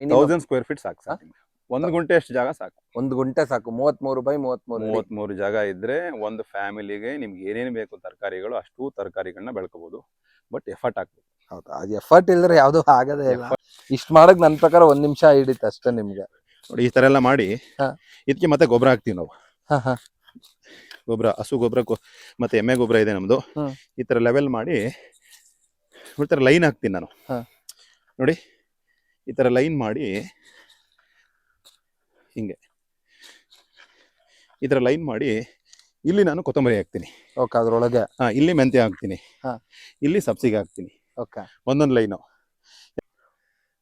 Thousand square feet ಸಾಕು sir. ಒಂದು ಗುಂಟೆ ಅಷ್ಟು ಜಾಗ ಸಾಕು. ಒಂದು ಗುಂಟೆ ಸಾಕು. ಮೂವತ್ಮೂರು ಬೈ ಮೂವತ್ಮೂರು. ಮೂವತ್ಮೂರು ಜಾಗ ಇದ್ರೆ ಒಂದು ಫ್ಯಾಮಿಲಿಗೆ ನಿಮ್ಗೆ ಏನೇನು ಬೇಕು ತರಕಾರಿಗಳು ಅಷ್ಟು ತರಕಾರಿಗಳನ್ನ ಬೆಳ್ಕೋಬಹುದು ಬಟ್ ಎಫರ್ಟ್ ಹಾಕ್ಬೇಕು ಹೌದಾ. ಅದು ಎಫರ್ಟ್ ಇಲ್ದ್ರೆ ಯಾವ್ದು ಆಗದೇ ಇಲ್ಲ. ಇಷ್ಟು ಮಾಡಕ್ ನನ್ ಪ್ರಕಾರ ಒಂದ್ ನಿಮಿಷ ಹಿಡಿತ ಅಷ್ಟೇ ನಿಮ್ಗೆ. ನೋಡಿ ಈ ತರ ಎಲ್ಲ ಮಾಡಿ. ಇದಕ್ಕೆ ಮತ್ತೆ ಗೊಬ್ಬರ ಹಾಕ್ತೀವಿ ನಾವು. ಹ, ಹ. ಗೊಬ್ಬರ ಹಸು ಗೊಬ್ಬರ ಮತ್ತೆ ಎಮ್ಮೆ ಗೊಬ್ಬರ ಇದೆ ನಮ್ದು. ಈ ತರ ಲೆವೆಲ್ ಮಾಡಿ ಈ ತರ ಲೈನ್ ಹಾಕ್ತೀನಿ ನಾನು. ನೋಡಿ ಈ ಥರ ಲೈನ್ ಮಾಡಿ ಹಿಂಗೆ. ಈ ಥರ ಲೈನ್ ಮಾಡಿ ಇಲ್ಲಿ ನಾನು ಕೊತ್ತಂಬರಿ ಹಾಕ್ತೀನಿ. ಓಕೆ ಅದರೊಳಗೆ. ಹಾಂ ಇಲ್ಲಿ ಮೆಂತ್ಯ ಹಾಕ್ತೀನಿ. ಹಾ. ಇಲ್ಲಿ ಸಬ್ಸಿಗೆ ಹಾಕ್ತೀನಿ. ಓಕೆ. ಒಂದೊಂದು ಲೈನು.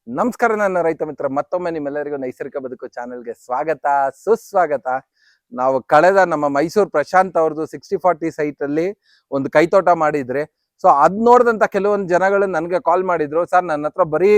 ನಮಸ್ಕಾರ ನನ್ನ ರೈತ ಮಿತ್ರ ಮತ್ತೊಮ್ಮೆ ನಿಮ್ಮೆಲ್ಲರಿಗೂ ನೈಸರ್ಗಿಕ ಬದುಕು ಚಾನೆಲ್ಗೆ ಸ್ವಾಗತ ಸುಸ್ವಾಗತ. ನಾವು ಕಳೆದ ನಮ್ಮ ಮೈಸೂರು ಪ್ರಶಾಂತ್ ಅವ್ರದ್ದು ಸಿಕ್ಸ್ಟಿ ಫಾರ್ಟಿ ಸೈಟ್ ಅಲ್ಲಿ ಒಂದು ಕೈತೋಟ ಮಾಡಿದ್ರೆ ಸೊ ಅದ್ ನೋಡಿದಂತ ಕೆಲವೊಂದು ಜನಗಳು ನನಗೆ ಕಾಲ್ ಮಾಡಿದ್ರು ಸರ್ ನನ್ನ ಹತ್ರ ಬರೀ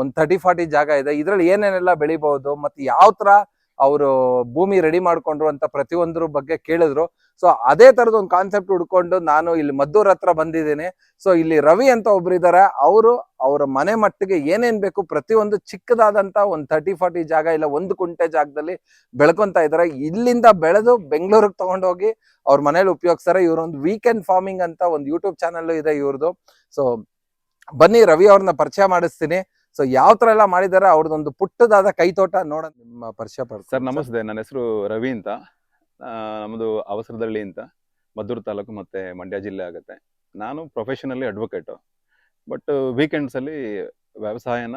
ಒಂದ್ ತರ್ಟಿ ಫಾರ್ಟಿ ಜಾಗ ಇದೆ. ಇದ್ರಲ್ಲಿ ಏನೇನೆಲ್ಲ ಬೆಳಿಬಹುದು, ಮತ್ತೆ ಯಾವ ತರ ಅವರು ಭೂಮಿ ರೆಡಿ ಮಾಡ್ಕೊಂಡ್ರು ಅಂತ ಪ್ರತಿಯೊಂದ್ರ ಬಗ್ಗೆ ಕೇಳಿದ್ರು. ಸೊ ಅದೇ ಥರದ ಒಂದು ಕಾನ್ಸೆಪ್ಟ್ ಹುಡ್ಕೊಂಡು ನಾನು ಇಲ್ಲಿ ಮದ್ದೂರ್ ಹತ್ರ ಬಂದಿದ್ದೀನಿ. ಸೊ ಇಲ್ಲಿ ರವಿ ಅಂತ ಒಬ್ರು ಇದ್ದಾರೆ ಅವರು ಅವರ ಮನೆ ಮಟ್ಟಿಗೆ ಏನೇನ್ ಬೇಕು ಪ್ರತಿಯೊಂದು ಚಿಕ್ಕದಾದಂತ ಒಂದು ತರ್ಟಿ ಫಾರ್ಟಿ ಜಾಗ ಇಲ್ಲ, ಒಂದು ಕುಂಟೆ ಜಾಗದಲ್ಲಿ ಬೆಳ್ಕೊಂತ ಇದಾರೆ. ಇಲ್ಲಿಂದ ಬೆಳೆದು ಬೆಂಗಳೂರಿಗೆ ತಗೊಂಡೋಗಿ ಅವ್ರ ಮನೇಲಿ ಉಪಯೋಗಿಸ್ತಾರೆ. ಇವ್ರೊಂದು ವೀಕೆಂಡ್ ಫಾರ್ಮಿಂಗ್ ಅಂತ ಒಂದು ಯೂಟ್ಯೂಬ್ ಚಾನಲ್ ಇದೆ ಇವ್ರದ್ದು ಸೊ ಬನ್ನಿ ರವಿ ಅವ್ರನ್ನ ಪರಿಚಯ ಮಾಡಿಸ್ತೀನಿ. ಸೊ ಯಾವ ತರ ಎಲ್ಲ ಮಾಡಿದಾರೆ ಅವ್ರದೊಂದು ಪುಟ್ಟದಾದ ಕೈತೋಟ ನೋಡ ನಿಮ್ಮ ಪರಿಚಯ ಸರ್ ನಮಸ್ತೆ. ನನ್ನ ಹೆಸರು ರವಿ ಅಂತ. ನಮ್ದು ನಮ್ಮದು ಅವಸರದಳ್ಳಿ ಅಂತ. ಮದ್ದೂರು ತಾಲೂಕು ಮತ್ತೆ ಮಂಡ್ಯ ಜಿಲ್ಲೆ ಆಗುತ್ತೆ. ನಾನು ಪ್ರೊಫೆಷನಲ್ಲಿ ಅಡ್ವೊಕೇಟು ಬಟ್ ವೀಕೆಂಡ್ಸಲ್ಲಿ ವ್ಯವಸಾಯನ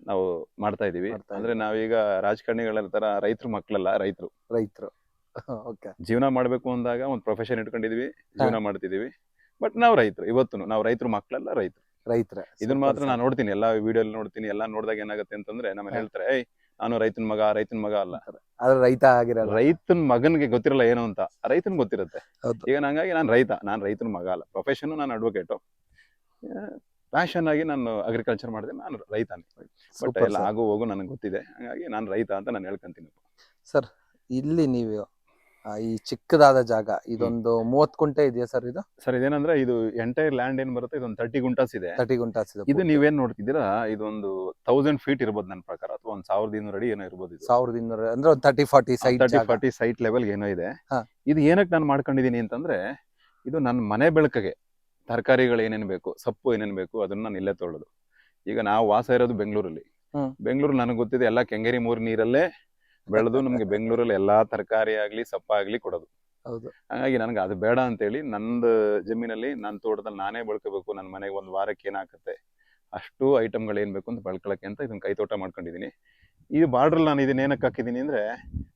ನಾವು ಮಾಡ್ತಾ ಇದೀವಿ. ಅಂದ್ರೆ ನಾವೀಗ ರಾಜಕಾರಣಿಗಳ ತರ ರೈತರು ಮಕ್ಕಳಲ್ಲ ರೈತರು. ರೈತರು. ಜೀವನ ಮಾಡ್ಬೇಕು ಅಂದಾಗ ಒಂದು ಪ್ರೊಫೆಷನ್ ಇಟ್ಕೊಂಡಿದೀವಿ. ಜೀವನ ಮಾಡ್ತಿದೀವಿ. ಬಟ್ ನಾವು ರೈತರು ಇವತ್ತು ನಾವು ರೈತರು ಮಕ್ಕಳೆಲ್ಲ ರೈತರು. ರೈತರ. ಇದನ್ನ ಮಾತ್ರ ನಾನು ನೋಡ್ತೀನಿ ಎಲ್ಲಾ ವಿಡಿಯೋ ನೋಡ್ತೀನಿ ಎಲ್ಲ ನೋಡಿದಾಗ ಏನಾಗುತ್ತೆ ಅಂತಂದ್ರೆ ನಮ್ಮ ಹೇಳ್ತಾರೆ ಏಯ್ ನಾನು ರೈತನ ಮಗ ರೈತನ ಮಗ ಅಲ್ಲ. ಆದ್ರೆ ರೈತ ಆಗಿರಲ್ಲ. ರೈತನ ಮಗನ್ಗೆ ಗೊತ್ತಿರಲ್ಲ ಏನು ಅಂತ ರೈತನ್ ಗೊತ್ತಿರುತ್ತೆ. ಈಗ ಹಂಗಾಗಿ ನಾನು ರೈತ ನಾನು ರೈತನ ಮಗ ಅಲ್ಲ. ಪ್ರೊಫೆಷನ್ ನಾನು ಅಡ್ವೊಕೇಟು ಪ್ಯಾಷನ್ ಆಗಿ ನಾನು ಅಗ್ರಿಕಲ್ಚರ್ ಮಾಡಿದೆ ನಾನು ರೈತನೇ. ಬಟ್ ಎಲ್ಲ. ಆಗು ಹೋಗು ನನಗೆ ಗೊತ್ತಿದೆ. ಹಂಗಾಗಿ ನಾನು ರೈತ ಅಂತ ನಾನು ಹೇಳ್ಕೊಂತೀನಿ. ಸರ್ ಇಲ್ಲಿ ನೀವು ಈ ಚಿಕ್ಕದಾದ ಜಾಗ ಇದೊಂದು ಮೂವತ್ ಗುಂಟೆ ಇದೆಯಾ ಸರ್ ಇದು? ಸರ್ ಇದೇನಂದ್ರೆ ಇದು ಎಂಟೈರ್ ಲ್ಯಾಂಡ್ ಏನ್ ಬರುತ್ತೆ ಇದೊಂದು ತರ್ಟಿ ಗುಂಟಾಸ್ ಇದೆ. ತರ್ಟಿ ಗುಂಟಾಸ್ ಇದೆ ಇದು ನೀವೇನ್ ನೋಡ್ತಿದ್ದೀರಾ ಇದೊಂದು ತೌಸಂಡ್ ಫೀಟ್ ಇರ್ಬೋದು ನನ್ನ ಪ್ರಕಾರ ಅಥವಾ ಒಂದ್ ಸಾವಿರದ ಇನ್ನೂರ ಅಡಿ ಏನೋ ಇರ್ಬೋದು ಸಾವಿರದ ಇನ್ನೂರ ಅಂದ್ರೆ ಒಂದು thirty forty site thirty forty site level ಏನೋ ಇದೆ. ಇದು ಏನಕ್ಕೆ ನಾನು ಮಾಡ್ಕೊಂಡಿದೀನಿ ಅಂತಂದ್ರೆ ಇದು ನನ್ನ ಮನೆ ಬೆಳಕಿಗೆ ತರಕಾರಿಗಳು ಏನೇನು ಬೇಕು ಸೊಪ್ಪು ಏನೇನು ಬೇಕು ಅದನ್ನ ನಾನು ಇಲ್ಲೇ ತೊಗೊಳ್ಳೋದು ಈಗ ನಾವು ವಾಸ ಇರೋದು ಬೆಂಗಳೂರಲ್ಲಿ. ಬೆಂಗಳೂರು ನನಗೆ ಗೊತ್ತಿದೆ ಎಲ್ಲ ಕೆಂಗೇರಿ ಮೂರು ನೀರಲ್ಲೇ ಬೆಳೆದು ನಮ್ಗೆ ಬೆಂಗಳೂರಲ್ಲಿ ಎಲ್ಲಾ ತರಕಾರಿ ಆಗ್ಲಿ ಸಪ್ಪಾಗ್ಲಿ ಕೊಡೋದು. ಹೌದು. ಹಾಗಾಗಿ ನನಗೆ ಅದು ಬೇಡ ಅಂತೇಳಿ ನಂದು ಜಮೀನಲ್ಲಿ ನನ್ನ ತೋಟದಲ್ಲಿ ನಾನೇ ಬಳ್ಕೋಬೇಕು ನನ್ನ ಮನೆಗೆ ಒಂದು ವಾರಕ್ಕೆ ಏನಾಗುತ್ತೆ ಅಷ್ಟು ಐಟಮ್ಗಳು ಏನ್ ಬೇಕು ಅಂತ ಬೆಳ್ಕೊಳಕ್ಕೆ ಅಂತ ಇದನ್ನ ಕೈ ತೋಟ ಮಾಡ್ಕೊಂಡಿದೀನಿ. ಈ ಬಾರ್ಡ್ರಲ್ಲಿ ನಾನು ಇದನ್ನ ಏನಕ್ಕೆ ಹಾಕಿದೀನಿ ಅಂದ್ರೆ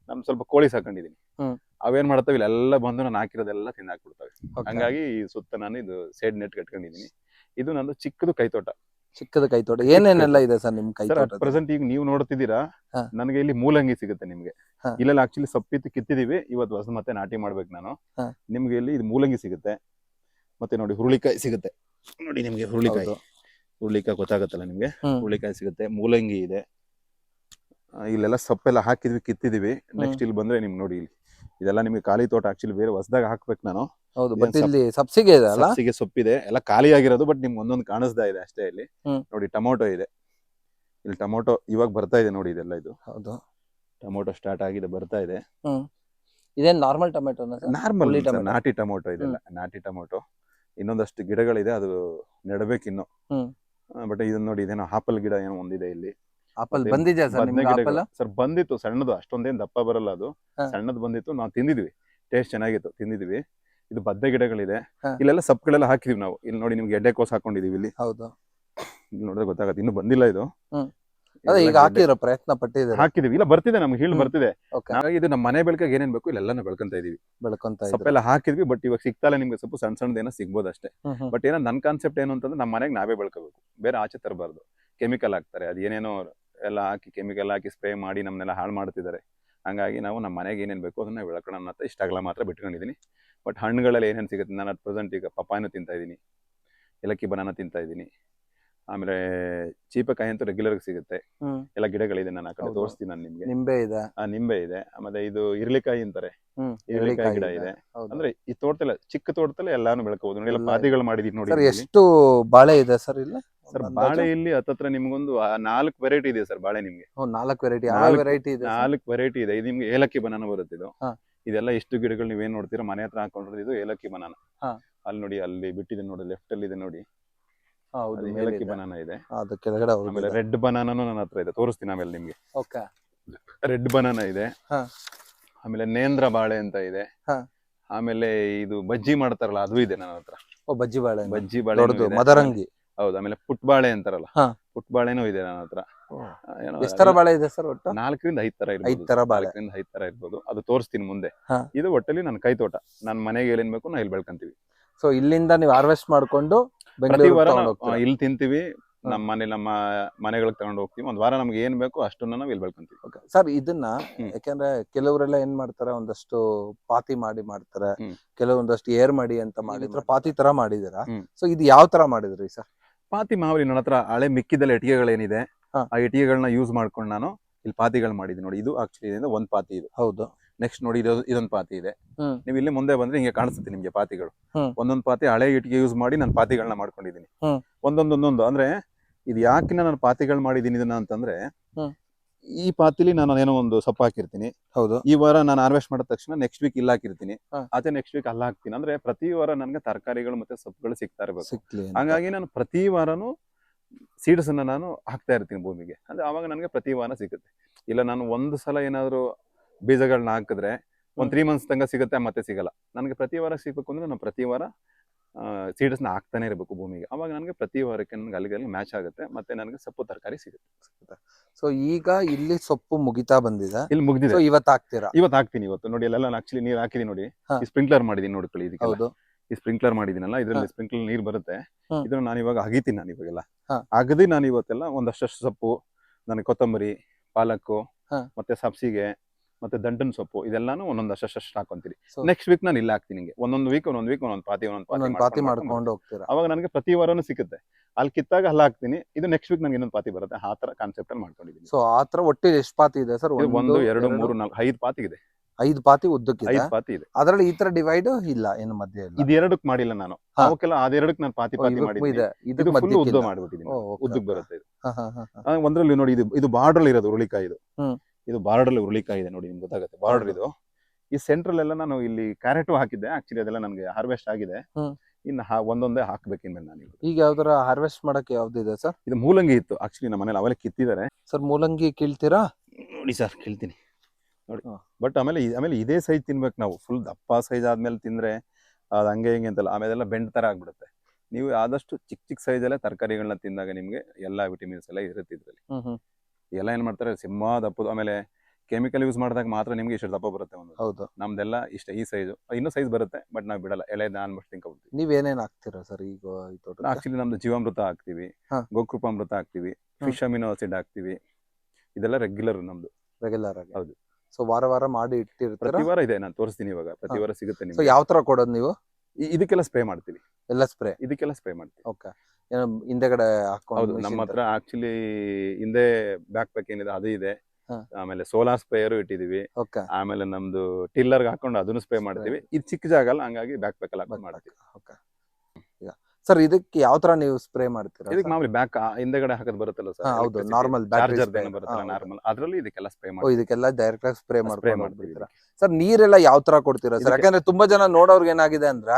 ನಮ್ ಸ್ವಲ್ಪ ಕೋಳಿ ಸಾಕೊಂಡಿದೀನಿ. ಹ್ಮ್. ಅವೇನ್ ಮಾಡ್ತಾವೆ ಇಲ್ಲೆಲ್ಲ ಬಂದು ನಾನು ಹಾಕಿರೋದೆಲ್ಲ ತಿಂದಾಕ್ಬಿಡ್ತವೆ. ಹಂಗಾಗಿ ಈ ಸುತ್ತ ನಾನು ಇದು ಸೇಡ್ ನೆಟ್ ಕಟ್ಕೊಂಡಿದೀನಿ. ಇದು ನಂದು ಚಿಕ್ಕದು ಕೈತೋಟ. ಚಿಕ್ಕದ ಕೈತೋಟ ಏನೇನೆಲ್ಲ ಇದೆ ಸರ್ ನಿಮ್ ಸರ್ ತೋಟ ಕೈತೋಟ ಪ್ರೆಸೆಂಟ್ ಈಗ ನೀವು ನೋಡ್ತಿದ್ದೀರಾ ಹಾ. ನನಗೆ ಇಲ್ಲಿ ಮೂಲಂಗಿ ಸಿಗುತ್ತೆ ನಿಮ್ಗೆ. ಹಾ. ಇಲ್ಲೆಲ್ಲ ಆಕ್ಚುಲಿ ಸಪ್ಪಿತ್ತು ಕಿತ್ತಿದೀವಿ ಇವತ್ತು ಹೊಸ ಮತ್ತೆ ನಾಟಿ ಮಾಡ್ಬೇಕು ನಾನು. ಹಾ. ನಿಮ್ಗೆ ಇಲ್ಲಿ ಇದು ಮೂಲಂಗಿ ಸಿಗುತ್ತೆ. ಮತ್ತೆ ನೋಡಿ ಹುರುಳಿಕಾಯಿ ಸಿಗುತ್ತೆ. ನೋಡಿ ನಿಮ್ಗೆ ಹುರುಳಿಕಾಯಿ. ಹೌದು. ಹುರುಳಿಕಾಯಿ ಗೊತ್ತಾಗತ್ತಲ್ಲ ನಿಮ್ಗೆ? ಹ್ಮ್. ಹುರುಳಿಕಾಯಿ ಸಿಗುತ್ತೆ ಮೂಲಂಗಿ ಇದೆ. ಆ, ಇಲ್ಲೆಲ್ಲ ಸೊಪ್ಪೆಲ್ಲ ಹಾಕಿದ್ವಿ ಕಿತ್ತಿದೀವಿ ನೆಕ್ಸ್ಟ್ ಇಲ್ಲಿ ಬಂದ್ರೆ ನಿಮ್ಗೆ ನೋಡಿ ಇಲ್ಲಿ. ಇದೆಲ್ಲ ನಿಮ್ಗೆ ಖಾಲಿ ತೋಟ ಆಕ್ಚುಲಿ ಬೇರೆ ಹೊಸದಾಗ ಹಾಕ್ಬೇಕು ನಾನು. ಹೌದು ಬಟ್ ಇಲ್ಲಿ ಸಬ್ಸಿಗೆ ಇದೆ ಅಲ್ಲ? ಸಬ್ಸಿಗೆ ಸೊಪ್ಪಿದೆ. ಎಲ್ಲ ಖಾಲಿ ಆಗಿರೋದು ಬಟ್ ನಿಮ್ಗೆ ಒಂದೊಂದು ಕಾಣಿಸ್ತಾ ಇದೆ ಅಷ್ಟೇ ಇಲ್ಲಿ. ಹ್ಮ್. ನೋಡಿ ಟೊಮೊಟೊ ಇದೆ. ಇಲ್ಲಿ ಟೊಮೊಟೊ ಇವಾಗ ಬರ್ತಾ ಇದೆ ನೋಡಿ ಇದೆಲ್ಲ ಇದು. ಹೌದು. ಟೊಮೊಟೊ ಸ್ಟಾರ್ಟ್ ಆಗಿದೆ ಬರ್ತಾ ಇದೆ. ಇದೇನ್ ನಾರ್ಮಲ್ ಟೊಮೆಟೊ ನಾರ್ಮಲ್ ಹುಳಿ. ನಾಟಿ ಟೊಮೊಟೊ ಇದೆಲ್ಲ ನಾಟಿ ಟೊಮೊಟೊ. ಇನ್ನೊಂದಷ್ಟು ಗಿಡಗಳಿದೆ ಅದು ನೆಡಬೇಕು ಇನ್ನು ಹ್ಮ್. ಬಟ್ ಇದನ್ನ ನೋಡಿ ಇದೇನೋ ಆಪಲ್ ಗಿಡ ಏನೋ ಒಂದಿದೆ ಇಲ್ಲಿ. ಆಪಲ್ ಮತ್ತೆ ಬಂದಿದ್ಯಾ ಸರ್ ಬದನೆ ನಿಮ್ಗೆ ಆಪಲ್? ಸರ್ ಬಂದಿತ್ತು ಸಣ್ಣದು ಅಷ್ಟೊಂದೇನ್ ದಪ್ಪ ಬರಲ್ಲ ಅದು. ಹಾ. ಸಣ್ಣದು ಬಂದಿತ್ತು ನಾವು ತಿಂದಿದ್ವಿ. ಟೇಸ್ಟ್ ಚೆನ್ನಾಗಿತ್ತು ತಿಂದಿದ್ವಿ. ಇದು ಬದ್ದೆ ಗಿಡಗಳಿದೆ. ಇಲ್ಲೆಲ್ಲ ಸೊಪ್ಪುಗಳೆಲ್ಲ ಹಾಕಿದೀವಿ ನಾವು. ಇಲ್ಲಿ ನೋಡಿ ನಿಮ್ಗೆ ಎಡ್ಡೆಕೋಸ್ ಹಾಕೊಂಡಿದೀವಿ ಇಲ್ಲಿ. ಹೌದು. ಇಲ್ಲಿ ನೋಡಿದ್ರೆ ಗೊತ್ತಾಗತ್ತೆ. ಇನ್ನು ಬಂದಿಲ್ಲ ಇದು. ಹ್ಮ್. ಅದೇ ಈಗ ಹಾಕಿರೋ ಪ್ರಯತ್ನ ಪಟ್ಟಿದ್ದಾರೆ? ಹಾಕಿದೀವಿ. ಇಲ್ಲ ಬರ್ತಿದೆ ನಮ್ಗೆ. ಹೀಳ್ ಬರ್ತಿದೆ. ಓಕೆ. ಇದು ನಮ್ಮ ಮನೆ ಬೆಳಕಿಗೆ ಏನೇನ್ ಬೇಕು ಇಲ್ಲೆಲ್ಲ ಬೆಳ್ಕೊಂತ ಇದೀವಿ. ಬೆಳ್ಕೊಂತ ಇದ್ರೆ ಸೊಪ್ಪೆಲ್ಲ ಹಾಕಿದ್ವಿ ಬಟ್ ಇವಾಗ ಸಿಗ್ತಾಲ್ಲ ನಿಮ್ಗೆ ಸ್ವಲ್ಪ ಸಣ್ಣ ಸಣ್ಣದ ಏನೋ ಸಿಗ್ಬೋದು ಅಷ್ಟೇ. ಬಟ್ ಏನೋ ನನ್ನ ಕಾನ್ಸೆಪ್ಟ್ ಏನು ಅಂತಂದ್ರೆ ನಮ್ಮ ಮನೆಗೆ ನಾವೇ ಬೆಳ್ಕೋಬೇಕು. ಬೇರೆ ಆಚೆ ತರಬಾರ್ದು. ಕೆಮಿಕಲ್ ಹಾಕ್ತಾರೆ. ಅದು ಏನೇನೋ ಎಲ್ಲ ಹಾಕಿ ಕೆಮಿಕಲ್ ಹಾಕಿ ಸ್ಪ್ರೇ ಮಾಡಿ ನಮ್ಮನ್ನೆಲ್ಲ ಹಾಳು ಮಾಡ್ತಿದ್ದಾರೆ. ಹಂಗಾಗಿ ನಾವು ನಮ್ಮ ಮನೆಗೆ ಏನೇನು ಬೇಕು ಅದನ್ನ ಬೆಳ್ಕೊಳ್ಳೋಣ ಅಂತ ಇಷ್ಟಾಗಲ ಮಾತ್ರ ಬಿಟ್ಕೊಂಡಿದ್ದೀನಿ ಬಟ್ ಹಣ್ಣುಗಳಲ್ಲಿ ಏನೇನು ಸಿಗುತ್ತೆ? ನಾನು ಅಟ್ ಪ್ರೆಸೆಂಟ್ ಈಗ ಪಪ್ಪಾಯನೂ ತಿಂತಾ ಇದ್ದೀನಿ. ಏಲಕ್ಕಿ ಬನಾನ ತಿಂತಾ ಇದ್ದೀನಿ. ಆಮೇಲೆ ಚೀಪಕಾಯಿ ಅಂತೂ ರೆಗ್ಯುಲರ್ ಸಿಗುತ್ತೆ. ಎಲ್ಲ ಗಿಡಗಳಿದೆ ನಾನು ಆ ಕಡೆ. ತೋರಿಸ್ತೀನಿ ನಾನು ನಿಮ್ಗೆ. ನಿಂಬೆ ಇದೆ. ಆ ನಿಂಬೆ ಇದೆ. ಆಮೇಲೆ ಇದು ಇರ್ಲಿಕಾಯಿ ಅಂತಾರೆ. ಇರ್ಲಿಕಾಯಿ ಗಿಡ ಇದೆ. ಅಂದ್ರೆ ಈ ತೋಟದಲ್ಲಿ ಚಿಕ್ಕ ತೋಟದಲ್ಲಿ ಎಲ್ಲಾನು ಬೆಳ್ಕೋಬಹುದು ನೋಡಿ ಎಲ್ಲ ಪಾತಿಗಳು ಮಾಡಿದೀನಿ ನೋಡಿ ಸರ್. ಎಷ್ಟು ಬಾಳೆ ಇದೆ ಸರ್ ಇಲ್ಲ? ಸರ್ ಬಾಳೆ ಇಲ್ಲಿ ಹತ್ತತ್ರ ನಿಮ್ಗೊಂದು ಆ ನಾಲ್ಕು ವೆರೈಟಿ ಇದೆ ಸರ್ ಬಾಳೆ ನಿಮ್ಗೆ. ನಾಲ್ಕು ವೆರೈಟಿ ಯಾವ ನಾಲ್ಕು- ವೆರೈಟಿ ಇದೆ ನಾಲ್ಕು ವೆರೈಟಿ ಇದೆ. ಇದು ನಿಮ್ಗೆ ಏಲಕ್ಕಿ ಬನಾನ ಬರುತ್ತೆ ಇದು. ಇದೆಲ್ಲ ಇಷ್ಟು ಗಿಡಗಳು ನೀವೇನ್ ನೋಡ್ತೀರಾ? ಮನೆ ಹತ್ರ ಹಾಕೊಂಡ್ರೆ ಇದು ಏಲಕ್ಕಿ ಬನಾನ. ಹಾ. ಅಲ್ಲಿ ನೋಡಿ ಅಲ್ಲಿ ಬಿಟ್ಟಿದೆ ನೋಡಿ ಲೆಫ್ಟ್ ಅಲ್ಲಿ ಇದೆ ನೋಡಿ. ಹೌದು ಅದು ಏಲಕ್ಕಿ. ಬನಾನ ಇದೆ. ಹಾ, ಅದು ಕೆಳಗಡೆ ಆಮೇಲೆ ರೆಡ್ ಬನಾನನು ನನ್ನ ಹತ್ರ ಇದೆ. ತೋರಿಸ್ತೀನಿ ಆಮೇಲೆ ನಿಮ್ಗೆ. ಓಕೆ. ರೆಡ್ ಬನಾನ ಇದೆ. ಹಾ. ಆಮೇಲೆ ನೇಂದ್ರ ಬಾಳೆ ಅಂತ ಇದೆ. ಹಾ. ಆಮೇಲೆ ಇದು ಬಜ್ಜಿ ಮಾಡ್ತಾರಲ್ಲ ಅದು ಇದೆ ನನ್ನ ಹತ್ರ. ಓ ಬಜ್ಜಿ ಬಾಳೆ. ಬಜ್ಜಿ ಬಾಳೆ ದೊಡ್ಡದು ಮದರಂಗಿ. ಹೌದು ಆಮೇಲೆ ಪುಟ್ಬಾಳೆ ಅಂತಾರಲ್ಲ ಹಾ. ಪುಟ್ ಬಾಳೆನೂ ಇದೆ ನನ್ನ ಹತ್ರ. ಎಷ್ಟ್ ತರ ಬಾಳೆ ಇದೆ ಸರ್ ಒಟ್ಟು? ನಾಲ್ಕರಿಂದ ಐದ್ ತರ ಇರ್ಬೋದು. ಐದ್ ತರ ಸರ್. ಬಾಳೆ. ನಾಲ್ಕರಿಂದ ಐದ್ ತರ ಇರ್ಬೋದು. ಅದು ತೋರಿಸ್ತೀನಿ ಮುಂದೆ. ಇದು ಒಟ್ಟಲ್ಲಿ ನನ್ನ ಕೈ ತೋಟ. ನನ್ನ ಮನೆಗೆ ಏನ್ ಬೇಕು ನಾ ಇಲ್ಲಿ ಬೆಳ್ಕೊಂತೀವಿ. ಸೊ ಇಲ್ಲಿಂದ ನೀವು ಹಾರ್ವೆಸ್ಟ್ ಮಾಡ್ಕೊಂಡು ಹೋಗ್ತೀರಾ? ಇಲ್ಲಿ ತಿಂತೀವಿ. ನಮ್ಮ ಮನೆ ನಮ್ಮ ಮನೆಗಳಿಗೆ ತಗೊಂಡು ಹೋಗ್ತೀವಿ. ಒಂದ್ ವಾರ ನಮ್ಗೆ ಏನ್ ಬೇಕು ಅಷ್ಟನ್ನ ನಾವು ಇಲ್ಲಿ ಬೆಳ್ಕೊಂತೀವಿ. ಸರ್ ಇದನ್ನ. ಯಾಕಂದ್ರೆ ಕೆಲವರೆಲ್ಲ ಏನ್ ಮಾಡ್ತಾರೆ ಒಂದಷ್ಟು ಪಾತಿ ಮಾಡಿ ಮಾಡ್ತಾರೆ. ಕೆಲವೊಂದಷ್ಟು ಏರ್ ಮಾಡಿ ಅಂತ ಮಾಡಿ ಪಾತಿ ತರ ಮಾಡಿದಿರಾ. ಸೊ ಇದು ಯಾವ ತರ ಮಾಡಿದ್ರಿ ಸರ್? ಪಾತಿ ಮಾವಲಿ ನನ್ನ ಹತ್ರ ಹಳೆ ಮಿಕ್ಕಿದಲ್ಲಿ ಇಟ್ಟಿಗೆಗಳೇನಿದೆ ಹಾ. ಆ ಇಟ್ಟಿಗೆಗಳನ್ನ ಯೂಸ್ ಮಾಡ್ಕೊಂಡು ನಾನು ಇಲ್ಲಿ ಪಾತಿಗಳು ಮಾಡಿದ್ದೀನಿ ನೋಡಿ ಇದು ಆಕ್ಚುಲಿ ಒಂದ್ ಪಾತಿ ಇದು ಹೌದು ನೆಕ್ಸ್ಟ್ ನೋಡಿ ಇದು ಇದೊಂದು ಪಾತಿ ಇದೆ ಹ್ಮ್. ನೀವು ಇಲ್ಲಿ ಮುಂದೆ ಬಂದ್ರೆ ಹಿಂಗೆ ಕಾಣಿಸುತ್ತೆ ನಿಮ್ಗೆ ಪಾತಿಗಳು ಹ್ಮ್. ಒಂದೊಂದು ಪಾತಿ ಹಳೆ ಇಟ್ಟಿಗೆ ಯೂಸ್ ಮಾಡಿ ನಾನು ಪಾತಿಗಳನ್ನ ಮಾಡ್ಕೊಂಡಿದ್ದೀನಿ ಹ್ಮ್. ಒಂದೊಂದು ಒಂದೊಂದು ಅಂದ್ರೆ ಇದು ಯಾಕೆ ನಾನು ಪಾತಿಗಳು ಮಾಡಿದ್ದೀನಿ ಇದನ್ನ ಅಂತಂದ್ರೆ ಹ್ಮ್. ಈ ಪಾತಿಲಿ ನಾನು ಏನೋ ಒಂದು ಸೊಪ್ಪು ಹಾಕಿರ್ತೀನಿ. ಹೌದು. ಈ ವಾರ ನಾನು ಹಾರ್ವೆಸ್ಟ್ ಮಾಡಿದ ತಕ್ಷಣ ನೆಕ್ಸ್ಟ್ ವೀಕ್ ಇಲ್ಲ ಹಾಕಿರ್ತೀನಿ. ಅದೇ ಆಚೆ ನೆಕ್ಸ್ಟ್ ವೀಕ್ ಅಲ್ಲ ಹಾಕ್ತೀನಿ. ಅಂದ್ರೆ ಪ್ರತಿ ವಾರ ನನಗೆ ತರಕಾರಿಗಳು ಮತ್ತೆ ಸೊಪ್ಪುಗಳು ಸಿಗ್ತಾ ಇರಬೇಕು. ಸಿಕ್ಲಿ ಅಂತ. ಹಂಗಾಗಿ ನಾನು ಪ್ರತಿ ವಾರನೂ ಸೀಡ್ಸ್ ಅನ್ನ ನಾನು ಹಾಕ್ತಾ ಇರ್ತೀನಿ ಭೂಮಿಗೆ. ಅಂದ್ರೆ ಅವಾಗ ನನಗೆ ಪ್ರತಿ ವಾರ ಸಿಗುತ್ತೆ. ಇಲ್ಲ ನಾನು ಒಂದು ಸಲ ಏನಾದ್ರು ಬೀಜಗಳನ್ನ ಹಾಕಿದ್ರೆ ಒಂದ್. ತ್ರೀ ಮಂತ್ಸ್ ತನಕ ಸಿಗುತ್ತೆ ಮತ್ತೆ ಸಿಗಲ್ಲ. ನನಗೆ ಪ್ರತಿ ವಾರ ಸಿಗ್ಬೇಕು ಅಂದ್ರೆ ನಾನು ಪ್ರತಿ ವಾರ ಸೀಡ್ಸ್ನ ಹಾಕ್ತಾನೆ ಇರಬೇಕು ಭೂಮಿಗೆ. ಅವಾಗ ನನಗೆ ಪ್ರತಿ ವಾರಕ್ಕೆ ನನಗೆ ಅಲ್ಲಿಗೆ ಅಲ್ಲಿ ಮ್ಯಾಚ್ ಆಗುತ್ತೆ ಮತ್ತೆ ನನಗೆ ಸೊಪ್ಪು ತರಕಾರಿ ಸಿಗುತ್ತೆ. ಸೊ ಈಗ ಇಲ್ಲಿ ಸೊಪ್ಪು ಮುಗಿತಾ ಬಂದಿದೆ. ಇಲ್ಲಿ ಮುಗಿದಿದೆ. ಇವತ್ತು ಹಾಕ್ತೀರಾ? ಇವತ್ತು ಹಾಕ್ತೀನಿ ಇವತ್ತು. ನೋಡಿ ಅಲ್ಲೆಲ್ಲ ಆಕ್ಚುಲಿ ನೀರು ಹಾಕಿದೀನಿ ನೋಡಿ. ಈ ಸ್ಪ್ರಿಂಕ್ಲರ್ ಮಾಡಿದೀನಿ ನೋಡ್ಕೊಳ್ಳಿ ಇದಕ್ಕೆ ಹೌದು. ಈ ಸ್ಪ್ರಿಂಕ್ಲರ್ ಮಾಡಿದೀನಲ್ಲ ಇದ್ರಲ್ಲಿ ಸ್ಪ್ರಿಂಕ್ಲರ್ ನೀರು ಬರುತ್ತೆ. ಇದನ್ನ ನಾನು ಇವಾಗ ಅಗಿತೀನಿ ನಾನು ಇವಾಗೆಲ್ಲ. ಅಗದಿ ನಾನು ಇವತ್ತೆಲ್ಲ ಒಂದಷ್ಟು ಸೊಪ್ಪು ನನಗೆ ಕೊತ್ತಂಬರಿ ಪಾಲಕ್ಕು ಮತ್ತೆ ಸಬ್ಸಿಗೆ ಮತ್ತೆ ದಂಟನ್ ಸೊಪ್ಪು ಇದೆಲ್ಲಾನು ಒಂದೊಂದು ಅಷ್ಟು ಹಾಕೊಂತೀನಿ So- ನೆಕ್ಸ್ಟ್ ವೀಕ್ ನಾನು ಇಲ್ಲ ಹಾಕ್ತೀನಿ ಹಿಂಗೆ ಒಂದೊಂದು ವೀಕ್ ಒಂದೊಂದು ವೀಕ್ ಒಂದೊಂದು ಪಾತಿ ಒಂದೊಂದು ಒಂದೊಂದು ಪಾತಿ ಮಾಡ್ಕೊಂಡು ಹೋಗ್ತೀರಾ? ಅವಾಗ ನನಗೆ ಪ್ರತಿ ವಾರನೂ ಸಿಗುತ್ತೆ. ಅಲ್ಲಿ ಕಿತ್ತಾಗ ಅಲ್ಲಿ ಹಾಕ್ತೀನಿ. ಇದು ನೆಕ್ಸ್ಟ್ ವೀಕ್ ನನಗೆ ಇನ್ನೊಂದು ಪಾತಿ ಬರುತ್ತೆ. ಆ ತರ ಕಾನ್ಸೆಪ್ಟ್ ಅಲ್ಲಿ ಮಾಡ್ಕೊಂಡಿದ್ದೀನಿ. ಸೊ ತರ ಒಟ್ಟು ಎಷ್ಟು ಪಾತಿ ಇದೆ ಸರ್? ಇದು ಒಂದು ಎರಡು ಮೂರು ನಾಲ್ಕು ಐದು ಪಾತಿ ಇದೆ. ಐದು ಪಾತಿ ಉದ್ದಕ್ಕಿದೆ? ಐದು ಪಾತಿ ಇದೆ. ಅದರಲ್ಲಿ ಈ ತರ ಡಿವೈಡ್ ಇಲ್ಲ ಏನು ಮಧ್ಯ ಇಲ್ಲ? ಇದು ಎರಡಕ್ಕೆ ಮಾಡಿಲ್ಲ ನಾನು. ಹಾ. ಅವಕ್ಕೆಲ್ಲ ಅದೆರಡಕ್ಕೆ ನಾನು ಪಾತಿ ಓ, ಪಾತಿ ಮಾಡಿದ್ದೀನಿ. ಇದೆ. ಇದು ಇದಕ್ಕೆ ಫುಲ್ ಮಧ್ಯೆ ಉದ್ದ ಮಾಡ್ಬಿಟ್ಟಿದ್ದೀನಿ. ಉದ್ದಕ್ಕೆ ಬರುತ್ತೆ ಇದು. ಆ, ಒಂದ್ರಲ್ಲಿ ನೋಡಿ ಇದು ಇದು ಬಾರ್ಡರ್ ಇರೋದು ಹುರುಳಿಕಾಯಿ ಇದು ಹ್ಮ್. ಇದು ಬಾರ್ಡರ್ ಹುರುಳಿಕಾಯಿ ಇದೆ ನೋಡಿ ನಿಮ್ಗೆ ಗೊತ್ತಾಗುತ್ತೆ. ಬಾರ್ಡರ್ ಇದು. ಈ ಸೆಂಟ್ರಲ್ ಎಲ್ಲ ನಾನು ಇಲ್ಲಿ ಕ್ಯಾರೆಟು ಹಾಕಿದ್ದೆ. ಆಕ್ಚುಲಿ ಅದೆಲ್ಲ ನನಗೆ ಹಾರ್ವೆಸ್ಟ್ ಆಗಿದೆ. ಹ್ಮ್. ಇನ್ನು ಹಾ- ಒಂದೊಂದೇ ಹಾಕ್ಬೇಕು ಇನ್ಮೇಲೆ ನಾನು. ಈಗ ಯಾವ್ದಾರ ಹಾರ್ವೆಸ್ಟ್ ಮಾಡಕ್ಕೆ ಯಾವ್ದಿದೆ ಸರ್? ಇದು ಮೂಲಂಗಿ ಇತ್ತು. ಆಕ್ಚುಲಿ ನಮ್ಮ ಮನೇಲಿ ಅವಲೇ ಕಿತ್ತಿದ್ದಾರೆ. ಸರ್ ಮೂಲಂಗಿ ಕೀಳ್ತೀರಾ? ನೋಡಿ ಸರ್ ಕೇಳ್ತೀನಿ. ನೋಡಿ. ಹಾ. ಬಟ್ ಆಮೇಲೆ ಇ- ಆಮೇಲೆ ಇದೇ ಸೈಜ್ ತಿನ್ಬೇಕು ನಾವು. ಫುಲ್ ದಪ್ಪ ಸೈಜ್ ಆದ್ಮೇಲೆ ತಿಂದ್ರೆ ಅದು ಹಂಗೆ ಹಿಂಗೆ ಅಂತಲ್ಲ. ಆಮೇಲೆ ಎಲ್ಲ ಬೆಂಡ್ ತರ ಆಗ್ಬಿಡುತ್ತೆ. ನೀವು ಆದಷ್ಟು ಚಿಕ್ಕ ಚಿಕ್ಕ ಸೈಜಲ್ಲೇ ತರಕಾರಿಗಳನ್ನ ತಿಂದಾಗ ನಿಮಗೆ ಎಲ್ಲಾ ವಿಟಮಿನ್ಸ್ ಎಲ್ಲ ಇರುತ್ತೆ ಇದ್ರಲ್ಲಿ. ಹ್ಮ್ ಹ್ಮ್. ಎಲ್ಲ ಏನ್ ಮಾಡ್ತಾರೆ ಸಿಂಹ ದಪ್ಪದು ಆಮೇಲೆ ಕೆಮಿಕಲ್ ಯೂಸ್ ಮಾಡಿದಾಗ ಮಾತ್ರ ನಿಮ್ಗೆ ಇಷ್ಟು ದಪ್ಪ ಬರುತ್ತೆ ಒಂದು. ಹೌದು. ನಮ್ದೆಲ್ಲ ಇಷ್ಟ ಈ ಸೈಜು ಇನ್ನೂ ಸೈಜ್ ಬರುತ್ತೆ ಬಟ್ ನಾವು ಬಿಡಲ್ಲ ಎಳೆ ಆಲ್ಮೋಸ್ಟ್ ತಿನ್ಕೊಬಿಡ್ತೀವಿ ನೀವೇನೇನ್ ಹಾಕ್ತೀರಾ ಸರ್ ಈಗ ಈ ಆಕ್ಚುಲಿ ನಮ್ದು ಜೀವಾಮೃತ ಹಾಕ್ತಿವಿ ಹಾ. ಗೋಕೃಪಾಮೃತ ಹಾಕ್ತಿವಿ ಫಿಶ್ ಅಮಿನೋ ಆಸಿಡ್ ಹಾಕ್ತಿವಿ ಇದೆಲ್ಲ ರೆಗ್ಯುಲರ್ ನಮ್ದು. ರೆಗ್ಯುಲರ್ ಆಗಿ. ಹೌದು. ಸೊ ವಾರ ವಾರ ಮಾಡಿ ಇಟ್ಟಿರ್ತೀರಾ? ಪ್ರತಿ ವಾರ ಇದೆ ನಾನು ತೋರಿಸ್ತೀನಿ ಇವಾಗ ಪ್ರತಿ ಹಾ. ವಾರ ಸಿಗುತ್ತೆ ಸೊ ನಿಮ್ಗೆ. ಯಾವ ತರ ಕೊಡೋದು ನೀವು? ಇ- ಇದಕ್ಕೆಲ್ಲ ಸ್ಪ್ರೇ ಮಾಡ್ತೀವಿ. ಎಲ್ಲ ಸ್ಪ್ರೇ ಇದಕ್ಕೆಲ್ಲ ಸ್ಪ್ರೇ ಮಾಡ್ತೀವಿ. ಓಕೆ ಹಿಂದೆಗಡೆ ಹಾಕೊಂಡು ಹೌದು ನಮ್ಮ ಹತ್ರ ಆಕ್ಚುಲಿ ಹಿಂದೆ ಬ್ಯಾಕ್ ಪ್ಯಾಕ್ ಏನಿದೆ ಅದು ಇದೆ. ಹಾ. ಆಮೇಲೆ ಸೋಲಾರ್ ಸ್ಪ್ರೇಯರು ಇಟ್ಟಿದೀವಿ. ಓಕೆ. ಆಮೇಲೆ ನಮ್ದು ಟಿಲ್ಲರ್ ಹಾಕೊಂಡು ಅದನ್ನು ಸ್ಪ್ರೇ ಮಾಡ್ತೀವಿ. ಇದು ಚಿಕ್ಕ ಜಾಗ ಅಲ್ಲ ಹಂಗಾಗಿ ಬ್ಯಾಕ್ ಪ್ಯಾಕ್ ಎಲ್ಲ ಹಾಕೊಂಡು ಮಾಡ್ತೀವಿ. ಓಕೆ. ಸರ್ ಇದಕ್ಕೆ ಯಾವ ತರ ನೀವು ಸ್ಪ್ರೇ ಮಾಡ್ತೀರಾ ಇದಕ್ಕೆ? ಮಾಮೂಲಿ ಬ್ಯಾಕ್ ಹಿಂದೆಗಡೆ ಹಾಕೋದು ಬರುತ್ತಲ್ಲ ಸರ್ ಹೌದು, ನಾರ್ಮಲ್. ಬರುತ್ತಲ್ಲ. ನಾರ್ಮಲ್ ಅದರಲ್ಲಿ ಇದಕ್ಕೆಲ್ಲ ಸ್ಪ್ರೇ ಮಾಡಿ ಇದಕ್ಕೆಲ್ಲ ಡೈರೆಕ್ಟ್ ಆಗಿ ಸ್ಪ್ರೇ ಮಾಡ್ಬಿಡ್ತೀರಾ ಸರ್ ನೀರೆಲ್ಲ ಯಾವ ತರ ಕೊಡ್ತೀರಾ ಸರ್ ಯಾಕಂದ್ರೆ ತುಂಬಾ ಜನ ನೋಡೋರ್ಗೆ ಏನಾಗಿದೆ ಅಂದ್ರ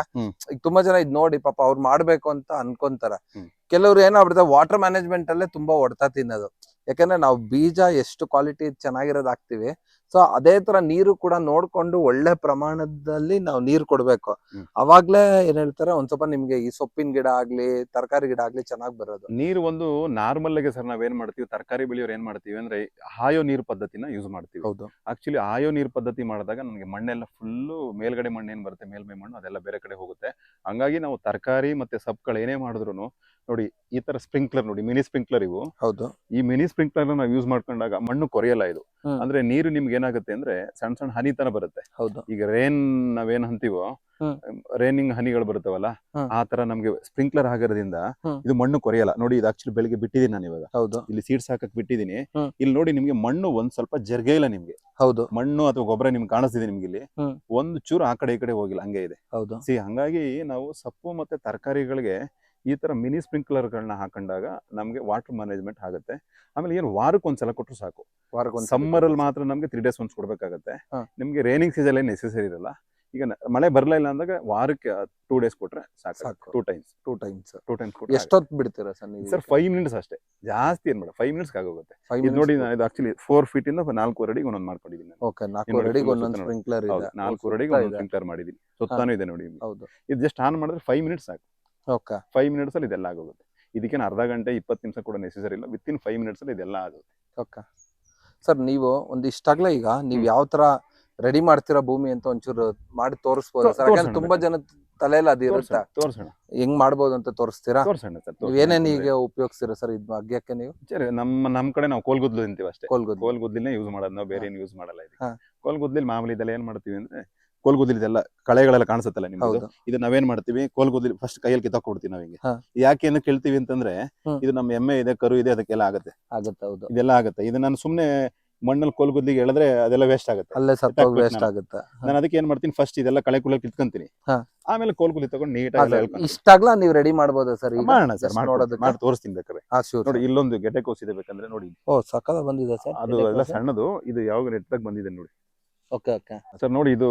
ಈಗ ತುಂಬಾ ಜನ ಇದ್ ನೋಡಿ ಪಾಪ ಅವ್ರು ಮಾಡ್ಬೇಕು ಅಂತ ಅನ್ಕೊಂತಾರ. ಕೆಲವ್ರು ಕೆಲವ್ರು ಏನಾಗ್ಬಿಡ್ತಾರೆ ವಾಟರ್ ಮ್ಯಾನೇಜ್ಮೆಂಟ್ ಅಲ್ಲೇ ತುಂಬಾ ಹೊಡ್ತಾ ತಿನ್ನೋದು. ಯಾಕಂದ್ರೆ ನಾವು ಬೀಜ ಎಷ್ಟು ಕ್ವಾಲಿಟಿ ಚೆನ್ನಾಗಿರೋದು ಹಾಕ್ತಿವಿ ಸೊ ಅದೇ ತರ ನೀರು ಕೂಡ ನೋಡ್ಕೊಂಡು ಒಳ್ಳೆ ಪ್ರಮಾಣದಲ್ಲಿ ನಾವು ನೀರು ಕೊಡ್ಬೇಕು. ಅವಾಗ್ಲೇ ಏನ್ ಹೇಳ್ತಾರೆ ಒಂದ್ ಸ್ವಲ್ಪ ನಿಮ್ಗೆ ಈ ಸೊಪ್ಪಿನ ಗಿಡ ಆಗ್ಲಿ ತರಕಾರಿ ಗಿಡ ಆಗ್ಲಿ ಚೆನ್ನಾಗ್ ಬರೋದು. ನೀರು ಒಂದು ನಾರ್ಮಲ್ ಆಗಿ ಸರ್ ನಾವೇನ್ ಮಾಡ್ತೀವಿ ತರಕಾರಿ ಬೆಳೆಯೋರು ಏನ್ ಮಾಡ್ತೀವಿ ಅಂದ್ರೆ ಹಾಯೋ ನೀರು ಪದ್ಧತಿನ ಯೂಸ್ ಮಾಡ್ತೀವಿ. ಹೌದು. ಆಕ್ಚುಲಿ ಆಯೋ ನೀರು ಪದ್ಧತಿ ಮಾಡಿದಾಗ ನನಗೆ ಮಣ್ಣೆಲ್ಲ ಫುಲ್ಲು ಮೇಲ್ಗಡೆ ಮಣ್ಣು ಏನ್ ಬರುತ್ತೆ ಮೇಲ್ಮೈ ಮಣ್ಣು ಅದೆಲ್ಲ ಬೇರೆ ಕಡೆ ಹೋಗುತ್ತೆ. ಹಂಗಾಗಿ ನಾವು ತರಕಾರಿ ಮತ್ತೆ ಸೊಪ್ಪುಗಳು ಏನೇ ಮಾಡಿದ್ರು ನೋಡಿ ಈ ತರ ಸ್ಪ್ರಿಂಕ್ಲರ್ ನೋಡಿ ಮಿನಿ ಸ್ಪ್ರಿಂಕ್ಲರ್ ಇವು. ಹೌದು. ಈ ಮಿನಿ ಸ್ಪ್ರಿಂಕ್ಲರ್ ನಾವು ಯೂಸ್ ಮಾಡ್ಕೊಂಡಾಗ ಮಣ್ಣು ಕೊರೆಯಲ್ಲ ಇದು. ಅಂದ್ರೆ ನೀರು ನಿಮ್ಗೆ ಏನಾಗುತ್ತೆ ಅಂದ್ರೆ ಸಣ್ಣ ಸಣ್ಣ ಹನಿ ತರ ಬರುತ್ತೆ. ಹೌದು. ಈಗ ರೇನ್ ನಾವೇನ್ ಅಂತೀವೋ. ರೇನಿಂಗ್ ಹನಿಗಳು ಬರುತ್ತವಲ್ಲ ಆ ತರ ನಮ್ಗೆ ಸ್ಪ್ರಿಂಕ್ಲರ್ ಆಗಿರೋದ್ರಿಂದ ಇದು ಮಣ್ಣು ಕೊರೆಯಲ್ಲ. ನೋಡಿ ಇದು ಆಕ್ಚುಲಿ ಬೆಳಿಗ್ಗೆ ಬಿಟ್ಟಿದ್ದೀನಿ ನಾನು ಇವಾಗ. ಹೌದು. ಇಲ್ಲಿ ಸೀಡ್ಸ್ ಹಾಕಕ್ ಬಿಟ್ಟಿದ್ದೀನಿ. ಇಲ್ಲಿ ನೋಡಿ ನಿಮ್ಗೆ ಮಣ್ಣು ಒಂದ್ ಸ್ವಲ್ಪ ಜರ್ಗೆ ಇಲ್ಲ ನಿಮ್ಗೆ. ಹೌದು. ಮಣ್ಣು ಅಥವಾ ಗೊಬ್ಬರ ನಿಮ್ಗೆ ಕಾಣಿಸ್ತಿದೆ ನಿಮ್ಗೆ ಇಲ್ಲಿ. ಒಂದು ಚೂರು ಆ ಕಡೆ ಈ ಕಡೆ ಹೋಗಿಲ್ಲ ಹಂಗೆ ಇದೆ. ಹೌದು. ಸಿ ಹಂಗಾಗಿ ನಾವು ಸೊಪ್ಪು ಮತ್ತೆ ತರಕಾರಿಗಳಿಗೆ ಈ ತರ ಮಿನಿ ಸ್ಪ್ರಿಂಕ್ಲರ್ಗಳನ್ನ ಹಾಕೊಂಡಾಗ ನಮಗೆ ವಾಟರ್ ಮ್ಯಾನೇಜ್ಮೆಂಟ್ ಆಗುತ್ತೆ. ಆಮೇಲೆ ಏನು ವಾರಕ್ಕೆ ಒಂದ್ಸಲ ಕೊಟ್ಟರು ಸಾಕು. ವಾರಕ್ಕೊಂದು ಸಮ್ಮರ್ ಅಲ್ಲಿ ಮಾತ್ರ ನಮಗೆ ತ್ರೀ ಡೇಸ್ ಒಂದ್ಸ್ ಕೊಡ್ಬೇಕಾಗತ್ತೆ. ನಿಮಗೆ ರೈನಿಂಗ್ ಸೀಸನ್ ಏನು ನೆಸೆಸರಿ ಇರಲ್ಲ. ಈಗ ಮಳೆ ಬರಲಿಲ್ಲ ಅಂದಾಗ ವಾರಕ್ಕೆ ಟೂ ಡೇಸ್ ಕೊಟ್ರೆ ಸಾಕು. ಸಾಕು. Two times two times two times ಎಷ್ಟೊತ್ತು ಬಿಡ್ತೀರಾ ಸರ್ ನೀವು ಸರ್ ಫೈವ್ ಮಿನಿಟ್ಸ್ ಅಷ್ಟೇ. ಜಾಸ್ತಿ ಏನು ಬೇಡ. ಫೈವ್ ಮಿನಿಟ್ಸ್ ಆಗೋಗುತ್ತೆ. ಇದು ನೋಡಿ ನಾನು ಇದು ಆಕ್ಚುಲಿ ಫೋರ್ ಫೀಟ್ ಇಂದ ನಾಲ್ಕು ಅಡಿಗೆ ಒಂದೊಂದು ಮಾಡ್ಕೊಂಡಿದ್ದೀನಿ ನಾನು. ಓಕೆ ಅಡಿಗೆ ಒಂದೊಂದು ಸ್ಪ್ರಿಂಕ್ಲರ್ ಇದೆ. ನಾಲ್ಕು ಅಡಿಗೆ ಒಂದೊಂದು ಇದೆ. ಸ್ಪ್ರಿಂಕ್ಲರ್ ಮಾಡಿದ್ದೀನಿ ಸುತ್ತಾನು ಇದೆ ನೋಡಿ. ಹೌದು. ಇದು ಜಸ್ಟ್ ಆನ್ ಮಾಡಿದ್ರೆ ಫೈವ್ ಮಿನಿಟ್ಸ್ ಸಾಕು. ಓಕೆ. ಫೈವ್ ಮಿನಿಟ್ಸ್ ಅಲ್ಲಿ ಇದೆಲ್ಲ ಆಗೋಗುತ್ತೆ. ಇದಕ್ಕೇನು ಅರ್ಧ ಗಂಟೆ ಇಪ್ಪತ್ತು ನಿಮಿಷ ಕೂಡ ನೆಸೆಸರಿ ಇಲ್ಲ. ವಿತ್ ಇನ್ ಫೈವ್ ಮಿನಿಟ್ಸ್ ಅಲ್ಲಿ ಇದೆಲ್ಲ ಆಗುತ್ತೆ. ಓಕೆ. ಸರ್ ನೀವು ಒಂದಿಷ್ಟಾಗ್ಲೇ ಈಗ ನೀವು. ಯಾವ ತರ ರೆಡಿ ಮಾಡ್ತಿರೋ ಭೂಮಿ ಅಂತ ಒಂಚೂರು ಮಾಡಿ ತೋರಿಸ್ಬೋದು? ಸರ್ ಯಾಕಂದ್ರೆ ತುಂಬಾ ಜನ ತಲೆಯಲ್ಲಿ ಅದು ಇರುತ್ತೆ? ತೋರ್ಸೋಣ ಹೆಂಗ್ ಮಾಡ್ಬೋದು ಅಂತ ತೋರಿಸ್ತೀರಾ? ತೋರ್ಸೋಣ ಸರ್ ಏನೇನ್ ಈಗ ಉಪಯೋಗಿಸ್ತೀರಾ ಸರ್ ಇದು ಅಗ್ಯಕ್ಕೆ ನೀವು? ಸರಿ ನಮ್ಮ ನಮ್ ಕಡೆ ನಾವು ಕೋಲ್ಗುದ್ಲು ತಿಂತೀವಿ ಅಷ್ಟೇ. ಕೋಲ್ಗುದ್ ಕೋಲ್ಗುದ್ಲಿನೇ ಯೂಸ್ ಮಾಡೋದು. ನಾವು ಬೇರೆ ಏನು ಯೂಸ್ ಮಾಡಲ್ಲ ಇದು ಹಾ. ಕೋಲ್ಗುದ್ಲಿ ಮಾಮೂಲಿ ಇದೆಲ್ಲ ಏನ್ ಮಾಡ್ತೀವಿ ಅಂದ್ರೆ ಕೋಲ್ಗುದ್ಲಿ ಇದೆಲ್ಲ ಕಳೆಗಳೆಲ್ಲ ಕಾಣಿಸುತ್ತಲ್ಲ ನಿಮ್ಗೆ ಇದು ನಾವೇನ್ ಮಾಡ್ತೀವಿ? ಕೋಲ್ಗುದ್ಲಿ ಫಸ್ಟ್ ಕೈಯಲ್ಲಿ ಕಿತ್ತಾಕೊಡ್ತೀವಿ ನಾವು ಹಿಂಗೆ. ಯಾಕೆ ಏನು ಕೇಳ್ತೀವಿ ಅಂತಂದ್ರೆ ಇದು ನಮ್ಮ ಎಮ್ಮೆ ಇದೆ ಕರು ಇದೆ ಅದಕ್ಕೆಲ್ಲ ಆಗುತ್ತೆ. ಆಗುತ್ತೆ ಹೌದು. ಇದೆಲ್ಲ ಆಗುತ್ತೆ. ಇದು ನಾನು ಸುಮ್ನೆ ಮಣ್ಣಲ್ಲಿ ಕೋಲ್ಗುದ್ಲಿಗೆ ಹೇಳಿದ್ರೆ ಅದೆಲ್ಲ ವೇಸ್ಟ್ ಆಗುತ್ತೆ. ಅಲ್ಲೇ ವೇಸ್ಟ್. ಆಗುತ್ತೆ. ನಾನು ಅದಕ್ಕೆ ಏನ್ ಮಾಡ್ತೀನಿ? ಫಸ್ಟ್ ಇದೆಲ್ಲ ಕಳೆ ಕುಳಿ ಕಿತ್ಕೊಂತೀನಿ. ಆಮೇಲೆ ಕೋಲ್ಗುದ್ಲಿ ತಗೊಂಡು ನೀಟ್ ನೀಟಾಗಿ. ಇಷ್ಟಾಗ್ಲಾ ನೀವು ರೆಡಿ ಮಾಡಬಹುದು ಸರ್ ಮಾಡೋಣ ಸರ್ ಮಾಡಿ ತೋರಿಸ್ತೀನಿ ಬೇಕಾದ್ರೆ. ನೋಡಿ ಇಲ್ಲೊಂದು ಗೆಡ್ಡೆ ಕೋಸಿದೆ ಬೇಕಂದ್ರೆ ನೋಡಿ. ಓ ಸಕ್ಕದ ಬಂದಿದೆ ಸರ್ ಅದು ಎಲ್ಲ ಸಣ್ಣದು ಇದು ಯಾವಾಗ ನೆಟ್ಟಾಗ ಬಂದಿದೆ ನೋಡಿ. ಓಕೆ ಓಕೆ ಸರ್ ನೋಡಿ ಇದು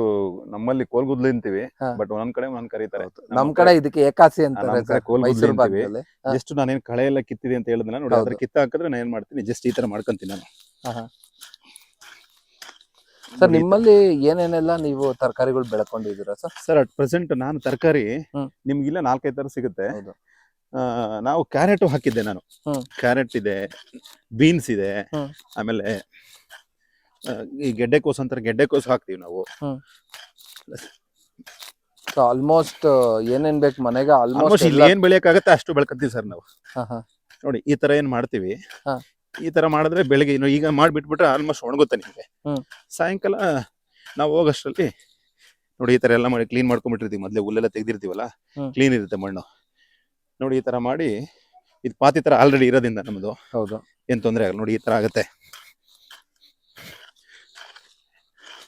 ನಮ್ಮಲ್ಲಿ ಕೋಲ್ಗುದ್ಲು ಅಂತೀವಿ ಹಾ. ಬಟ್ ಒಂದೊಂದ್ ಕಡೆ ಒಂದೊಂದ್ ಕರೀತಾರೆ ನಮ್ ಕಡೆ ಇದಕ್ಕೆ ಏಕಾಸಿ ಅಂತ ಅಂತಾರೆ ಕಡೆ ಕೋಲ್ಗುದ್ಲಿ ಮೈಸೂರು ಅಂತೀವಿ. ಭಾಗದಲ್ಲಿ ಜಸ್ಟ್ ನಾನೇನ್ ಕಳೆ ಎಲ್ಲ ಕಿತ್ತಿದೆ ಅಂತ ಹೇಳಿದ್ನಲ್ಲ ನೋಡಿ ಅದ್ರ ಹೌದು. ಕಿತ್ತ ಹಾಕಿದ್ರೆ ನಾನು ಏನ್ ಮಾಡ್ತೀನಿ ಜಸ್ಟ್ ಈ ತರ ಮಾಡ್ಕೊಂತೀನಿ ನಾನು ಸರ್ ನೋಡಿ ಈ ತರ. ನಿಮ್ಮಲ್ಲಿ ಏನೇನೆಲ್ಲ ನೀವು ತರಕಾರಿಗಳು ಬೆಳ್ಕೊಂಡಿದ್ದೀರಾ ಸರ್ ಸರ್ ಅಟ್ ಪ್ರೆಸೆಂಟ್ ನಾನು ತರಕಾರಿ ಹ್ಮ್. ನಿಮ್ಗಿಲ್ಲ ನಾಲ್ಕೈದು ತರ ಸಿಗುತ್ತೆ ಹೌದು ಆ, ನಾವು ಕ್ಯಾರೆಟ್ ಹಾಕಿದ್ದೆ ನಾನು ಹ್ಮ್. ಕ್ಯಾರೆಟ್ ಇದೆ ಬೀನ್ಸ್ ಇದೆ ಹ್ಮ್. ಆಮೇಲೆ ಈ ಗೆಡ್ಡೆಕೋಸು ಅಂತಾರೆ ಗೆಡ್ಡೆಕೋಸು ಹಾಕ್ತಿವಿ ನಾವು. ಸೊ ಆಲ್ಮೋಸ್ಟ್ ಏನೇನ್ ಬೇಕು ಮನೆಗೆ ಆಲ್ಮೋಸ್ಟ್ ಇಲ್ಲಿ ಏನ್ ಬೆಳೆಯಕ್ಕಾಗತ್ತೆ ಅಷ್ಟು ಬೆಳ್ಕತ್ತೀವಿ ಸರ್ ನಾವು. ನೋಡಿ ಈ ತರ ಏನ್ ಮಾಡ್ತೀವಿ. ಈ ತರ ಮಾಡಿದ್ರೆ ಬೆಳಿಗ್ಗೆ ಇನ್ನು ಈಗ ಮಾಡ್ಬಿಟ್ಬಿಟ್ರೆ ಆಲ್ಮೋಸ್ಟ್ ಒಣಗುತ್ತೆ ನಿಮಗೆ. ಸಾಯಂಕಾಲ ನಾವು ಹೋಗೋಷ್ಟರಲ್ಲಿ ನೋಡಿ ಈ ತರ ಎಲ್ಲ ಮಾಡಿ ಕ್ಲೀನ್ ಮಾಡ್ಕೊಂಡ್ಬಿಟ್ಟಿರ್ತೀವಿ. ಮೊದ್ಲೇ ಹುಲ್ಲೆಲ್ಲ ತೆಗ್ದಿರ್ತೀವಲ್ಲ? ಕ್ಲೀನ್ ಇರುತ್ತೆ ಮಣ್ಣು. ನೋಡಿ ಈ ತರ ಮಾಡಿ ಇದು ಪಾತಿ ತರ ಆಲ್ರೆಡಿ ಇರೋದ್ರಿಂದ ನಮ್ಮದು ಹೌದು. ಏನ್ ತೊಂದರೆ ಆಗಲ್ಲ. ನೋಡಿ ಈ ತರ ಆಗುತ್ತೆ.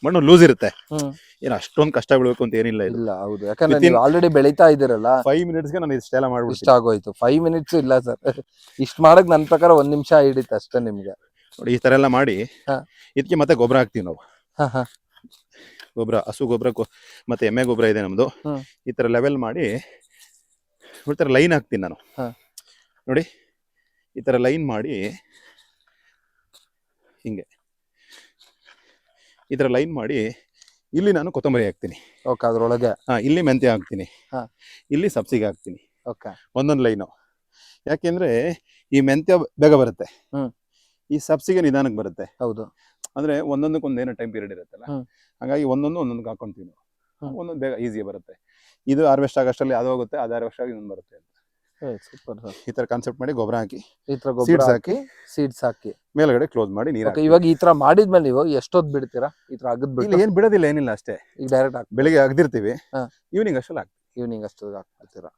ಮಣ್ಣು ಲೂಸ್ ಇರುತ್ತೆ. ಏನ ಅಷ್ಟೊಂದು ಕಷ್ಟ ಬೀಳ್ಬೇಕು ಅಂತ ಏನಿಲ್ಲ ಇದು. ಇಲ್ಲ ಹೌದು. ಯಾಕಂದ್ರೆ Within- ನೀವು ಆಲ್ರೆಡಿ ಬೆಳೀತಾ ಇದ್ದೀರಲ್ಲ. ಫೈವ್ ಮಿನಿಟ್ಸ್ಗೆ ನಾನು ಇಷ್ಟೆಲ್ಲ ಇಷ್ಟ ಮಾಡ್ಬಿಡ್ತೀನಿ. ಆಗೋಯ್ತು. ಫೈವ್ ಮಿನಿಟ್ಸ್ ಇಲ್ಲ ಸರ್ ಇಷ್ಟ ಮಾಡಕ್ ನನ್ ಪ್ರಕಾರ ಒಂದ್ ನಿಮಿಷ ಹಿಡಿತ ಅಷ್ಟೇ ನಿಮ್ಗೆ. ನೋಡಿ ಈ ತರ ಎಲ್ಲ ಮಾಡಿ ಹಾ. ಇದಕ್ಕೆ ಮತ್ತೆ ಗೊಬ್ಬರ ಹಾಕ್ತೀವಿ ನಾವು. ಹಾ, ಹಾ. ಗೊಬ್ಬರ ಹಸು ಗೊಬ್ಬರ ಮತ್ತೆ ಎಮ್ಮೆ ಗೊಬ್ಬರ ಇದೆ ನಮ್ದು. ಹ್ಮ್. ಈ ತರ ಲೆವೆಲ್ ಮಾಡಿ ಈ ತರ ಲೈನ್ ಹಾಕ್ತೀನಿ ನಾನು. ಹಾ. ನೋಡಿ ಈ ತರ ಲೈನ್ ಮಾಡಿ ಹಿಂಗೆ. ಈ ತರ ಲೈನ್ ಮಾಡಿ ಇಲ್ಲಿ ನಾನು ಕೊತ್ತಂಬರಿ ಹಾಕ್ತೀನಿ. ಓಕೆ ಅದರೊಳಗೆ? ಹಾಂ ಇಲ್ಲಿ ಮೆಂತ್ಯ ಹಾಕ್ತೀನಿ. ಹಾ. ಇಲ್ಲಿ ಸಬ್ಸಿಗೆ ಹಾಕ್ತೀನಿ. ಓಕೆ. ಒಂದೊಂದು ಲೈನು ಯಾಕೆಂದ್ರೆ ಈ ಮೆಂತ್ಯ ಬೇಗ ಬರುತ್ತೆ. ಹ್ಮ್. ಈ ಸಬ್ಸಿಗೆ ನಿಧಾನಕ್ಕೆ ಬರುತ್ತೆ. ಹೌದು. ಅಂದ್ರೆ ಒಂದೊಂದಕ್ಕೊಂದು ಏನೋ ಟೈಮ್ ಪೀರಿಯಡ್ ಇರುತ್ತಲ್ಲ? ಹ್ಮ್. ಹಾಗಾಗಿ ಒಂದೊಂದು ಒಂದೊಂದು ಹಾಕೊಂತೀವಿ ನಾವು. ಹ್ಮ್. ಒಂದೊಂದು ಬೇಗ ಈಸಿ ಬರುತ್ತೆ. ಇದು ಹಾರ್ವೆಸ್ಟ್ ಆಗೋಷ್ಟರಲ್ಲಿ ಅದು ಹೋಗುತ್ತೆ ಅದು ಹಾರ್ವೆಸ್ಟ್ ಆಗಿ ಇನ್ನೊಂದು ಬರುತ್ತೆ ಅಂತ. ಸೂಪರ್ ಸರ್ ಈ ತರ ಕಾನ್ಸೆಪ್ಟ್ ಮಾಡಿ ಗೊಬ್ಬರ ಹಾಕಿ ಈ ತರ ಗೊಬ್ಬರ ಹಾಕಿ ಸೀಡ್ಸ್ ಹಾಕಿ. ಮೇಲ್ಗಡೆ ಕ್ಲೋಸ್ ಮಾಡಿ ನೀರು ಓಕೆ ಇವಾಗ ಈ ತರ ಮಾಡಿದ್ಮೇಲೆ ನೀವು ಎಷ್ಟೊತ್ ಬಿಡ್ತೀರಾ? ಈ ತರ ಅಗದ್ ಬಿಟ್ಟು. ಏನ್ ಬಿಡೋದಿಲ್ಲ ಏನಿಲ್ಲ ಅಷ್ಟೇ. ಈಗ ಡೈರೆಕ್ಟ್ ಹಾಕಿ ಬೆಳಿಗ್ಗೆ ಅಗ್ದಿರ್ತೀವಿ. ಈವ್ನಿಂಗ್ ಅಷ್ಟಲ್ಲಿ ಹಾಕಿ ಈವ್ನಿಂಗ್ ಅಷ್ಟೊತ್ತಿಗೆ ಹಾಕ್ಬಿಡ್ತೀರಾ?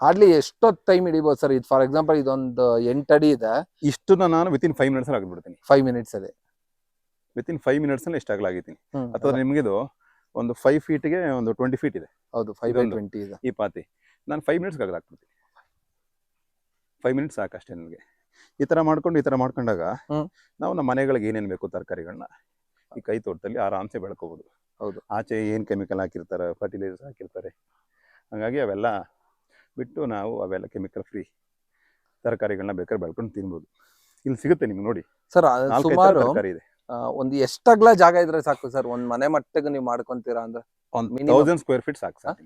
ಹಾರ್ಡ್ಲಿ ಎಷ್ಟೊತ್ ಟೈಮ್ ಹಿಡಿಬೋದು ಸರ್ ಇದು ಫಾರ್ ಎಕ್ಸಾಂಪಲ್ ಇದೊಂದು ಎಂಟು ಅಡಿ ಇದೆ. ಇಷ್ಟನ್ನ ನಾನು ವಿತಿನ್ ಫೈವ್ ಮಿನಿಟ್ಸ್ ಅಲ್ಲಿ ಹಾಕ್ಬಿಡ್ತೀನಿ. ಫೈವ್ ಮಿನಿಟ್ಸ್ ಅಲ್ಲಿ. ವಿತಿನ್ ಫೈವ್ ಮಿನಿಟ್ಸ್ ಅಲ್ಲಿ ಇಷ್ಟ ಆಗಲಾಗಿದ್ದೀನಿ. ಅಥವಾ ನಿಮಗಿದು ಒಂದು ಫೈವ್ ಫೀಟ್ಗೆ ಒಂದು ಟ್ವೆಂಟಿ ಫೀಟ್ ಇದೆ. ಹೌದು ಫೈವ್ ಬೈ. ಟ್ವೆಂಟಿ ಇದೆ. ಈ ಪಾತಿ. ನಾನು ಫೈವ್ ಮಿನಿಟ್ಸ್ ಅಗದು ಹಾಕ್ಬಿಡ್ತೀನಿ. ಫೈವ್ ಮಿನಿಟ್ಸ್ ಸಾಕಷ್ಟೇ ನನಗೆ. ಈ ಥರ ಮಾಡ್ಕೊಂಡು ಈ ಥರ ಮಾಡ್ಕೊಂಡಾಗ. ನಾವು ನಮ್ಮ ಮನೆಗಳಿಗೆ ಏನೇನು ಬೇಕು ತರಕಾರಿಗಳನ್ನ ಈ ಕೈ ತೋಟದಲ್ಲಿ ಆರಾಮ್ಸೆ ಬೆಳ್ಕೋಬೋದು. ಹೌದು. ಆಚೆ ಏನು ಕೆಮಿಕಲ್ ಹಾಕಿರ್ತಾರೆ ಫರ್ಟಿಲೈಸರ್ಸ್ ಹಾಕಿರ್ತಾರೆ. ಹಾಗಾಗಿ ಅವೆಲ್ಲ ಬಿಟ್ಟು ನಾವು ಅವೆಲ್ಲ ಕೆಮಿಕಲ್ ಫ್ರೀ ತರಕಾರಿಗಳನ್ನ ಬೇಕಾದ್ರೆ ಬೆಳ್ಕೊಂಡು ತಿನ್ಬೋದು. ಇಲ್ಲಿ ಸಿಗುತ್ತೆ ನಿಮ್ಗೆ ನೋಡಿ. ಸರ್ ಸುಮಾರು ಇದೆ. ಒಂದು ಎಷ್ಟಗ್ಲ ಜಾಗ ಇದ್ರೆ ಸಾಕು ಸರ್? ಒಂದ್ ಮನೆ ಮಟ್ಟಿಗೆ ನೀವು ಮಾಡ್ಕೊಂತೀರಾ ಅಂದ್ರೆ? ಒಂದು ತೌಸಂಡ್ ಸ್ಕ್ವೇರ್ ಫೀಟ್ ಸಾಕು ಸರ್.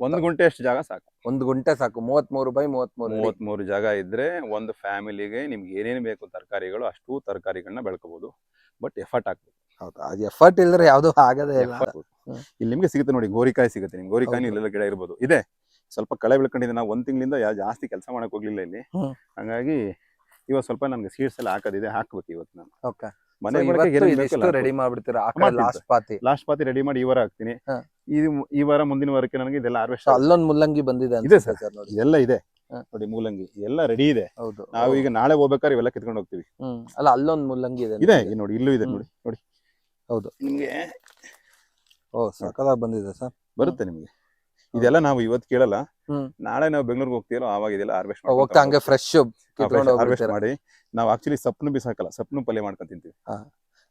ಒಂದು ಗುಂಟೆ ಅಷ್ಟು ಜಾಗ ಸಾಕು. ಒಂದ್ ಗುಂಟೆ ಸಾಕು. ಮೂವತ್ಮೂರು ಬೈ ಮೂವತ್ಮೂರು. ಮೂವತ್ಮೂರು ಜಾಗ ಇದ್ರೆ ಒಂದು ಫ್ಯಾಮಿಲಿಗೆ ನಿಮ್ಗೆ ಏನೇನು ಬೇಕು ತರಕಾರಿಗಳು ಅಷ್ಟು ತರಕಾರಿಗಳನ್ನ ಬೆಳ್ಕೋಬಹುದು ಬಟ್ ಎಫರ್ಟ್ ಹಾಕ್ಬೇಕು. ಹೌದು. ಅದು ಎಫರ್ಟ್ ಇಲ್ದ್ರೆ ಯಾವ್ದು ಆಗದೇ ಇಲ್ಲ. ಇಲ್ಲಿ ನಿಮ್ಗೆ ಸಿಗುತ್ತೆ ನೋಡಿ ಗೋರಿಕಾಯಿ ಸಿಗುತ್ತೆ ನಿಮ್ಗೆ. ಗೋರಿಕಾಯಿ. ಇಲ್ಲೆಲ್ಲ ಗಿಡ ಇರ್ಬೋದು. ಇದೆ. ಸ್ವಲ್ಪ ಕಳೆ ಬೆಳ್ಕೊಂಡಿದ್ದೆ ನಾವು ಒಂದ್ ತಿಂಗಳಿಂದ ಜಾಸ್ತಿ ಕೆಲಸ ಮಾಡಕ್ ಹೋಗ್ಲಿಲ್ಲ ಇಲ್ಲಿ. ಹಂಗಾಗಿ ಇವತ್ತು ಸ್ವಲ್ಪ ನನ್ಗೆ ಸೀಡ್ಸ್ ಎಲ್ಲ ಹಾಕೋದಿದೆ ಹಾಕ್ಬೇಕು ಇವತ್ತು ನಾನು. ಓಕೆ. ಮನೆ ರೆಡಿ ಮಾಡ್ಬಿಡ್ತೀರಾ? ಲಾಸ್ಟ್ ಪಾತಿ ಲಾಸ್ಟ್ ಪಾತಿ ರೆಡಿ ಮಾಡಿ ಇವರ ವಾರ ಹಾಕ್ತೀನಿ. ಹಾ. ಈ ವಾರ ಮುಂದಿನ ವಾರಕ್ಕೆ ನನಗೆ ಇದೆಲ್ಲ ಹಾರ್ವೆಸ್ಟ್ ಅಲ್ಲೊಂದು ಮುಲ್ಲಂಗಿ ಬಂದಿದೆ ಇದೆ. ಸರ್. ನೋಡಿ. ಇದೆಲ್ಲ ಇದೆ. ನೋಡಿ ಮೂಲಂಗಿ ಎಲ್ಲ ರೆಡಿ ಇದೆ. ಹೌದು. ನಾವು ಈಗ ನಾಳೆ ಹೋಗ್ಬೇಕಾದ್ರೆ ಇವೆಲ್ಲ ಕಿತ್ಕೊಂಡು ಹೋಗ್ತೀವಿ. ಹ್ಮ್. ಅಲ್ಲ ಅಲ್ಲೊಂದು ಮುಲ್ಲಂಗಿ ಇದೆ ಇದೆ ನೋಡಿ. ಈ ನೋಡಿ ಇಲ್ಲೂ ಇದೆ ನೋಡಿ ನೋಡಿ. ಹೌದು. ನಿಮ್ಗೆ? ಓ ಸಕದಾಗ ಬಂದಿದೆ ಸರ್. ಬರುತ್ತೆ ನಿಮ್ಗೆ. ಇದೆಲ್ಲ ನಾವು ಇವತ್ತು ಕೇಳಲ್ಲ. ನಾಳೆ ನಾವು ಬೆಂಗಳೂರಿಗೆ ಹೋಗ್ತೀವೋ ಆವಾಗ ಇದೆಲ್ಲ ಹಾರ್ವೆಸ್ಟ್ ಹೋಗ್ತಾ ಹಂಗೆ ಫ್ರೆಶ್ ಹಾರ್ವೆಸ್ಟ್ ಮಾಡಿ. ನಾವು ಆಕ್ಚುಲಿ ಸಪ್ನು ಬಿಸಾಕಲ್ಲ ಸಪ್ನು ಪಲ್ಯ ಮಾಡ್ಕೊಂಡ್ ತಿಂತೀವಿ.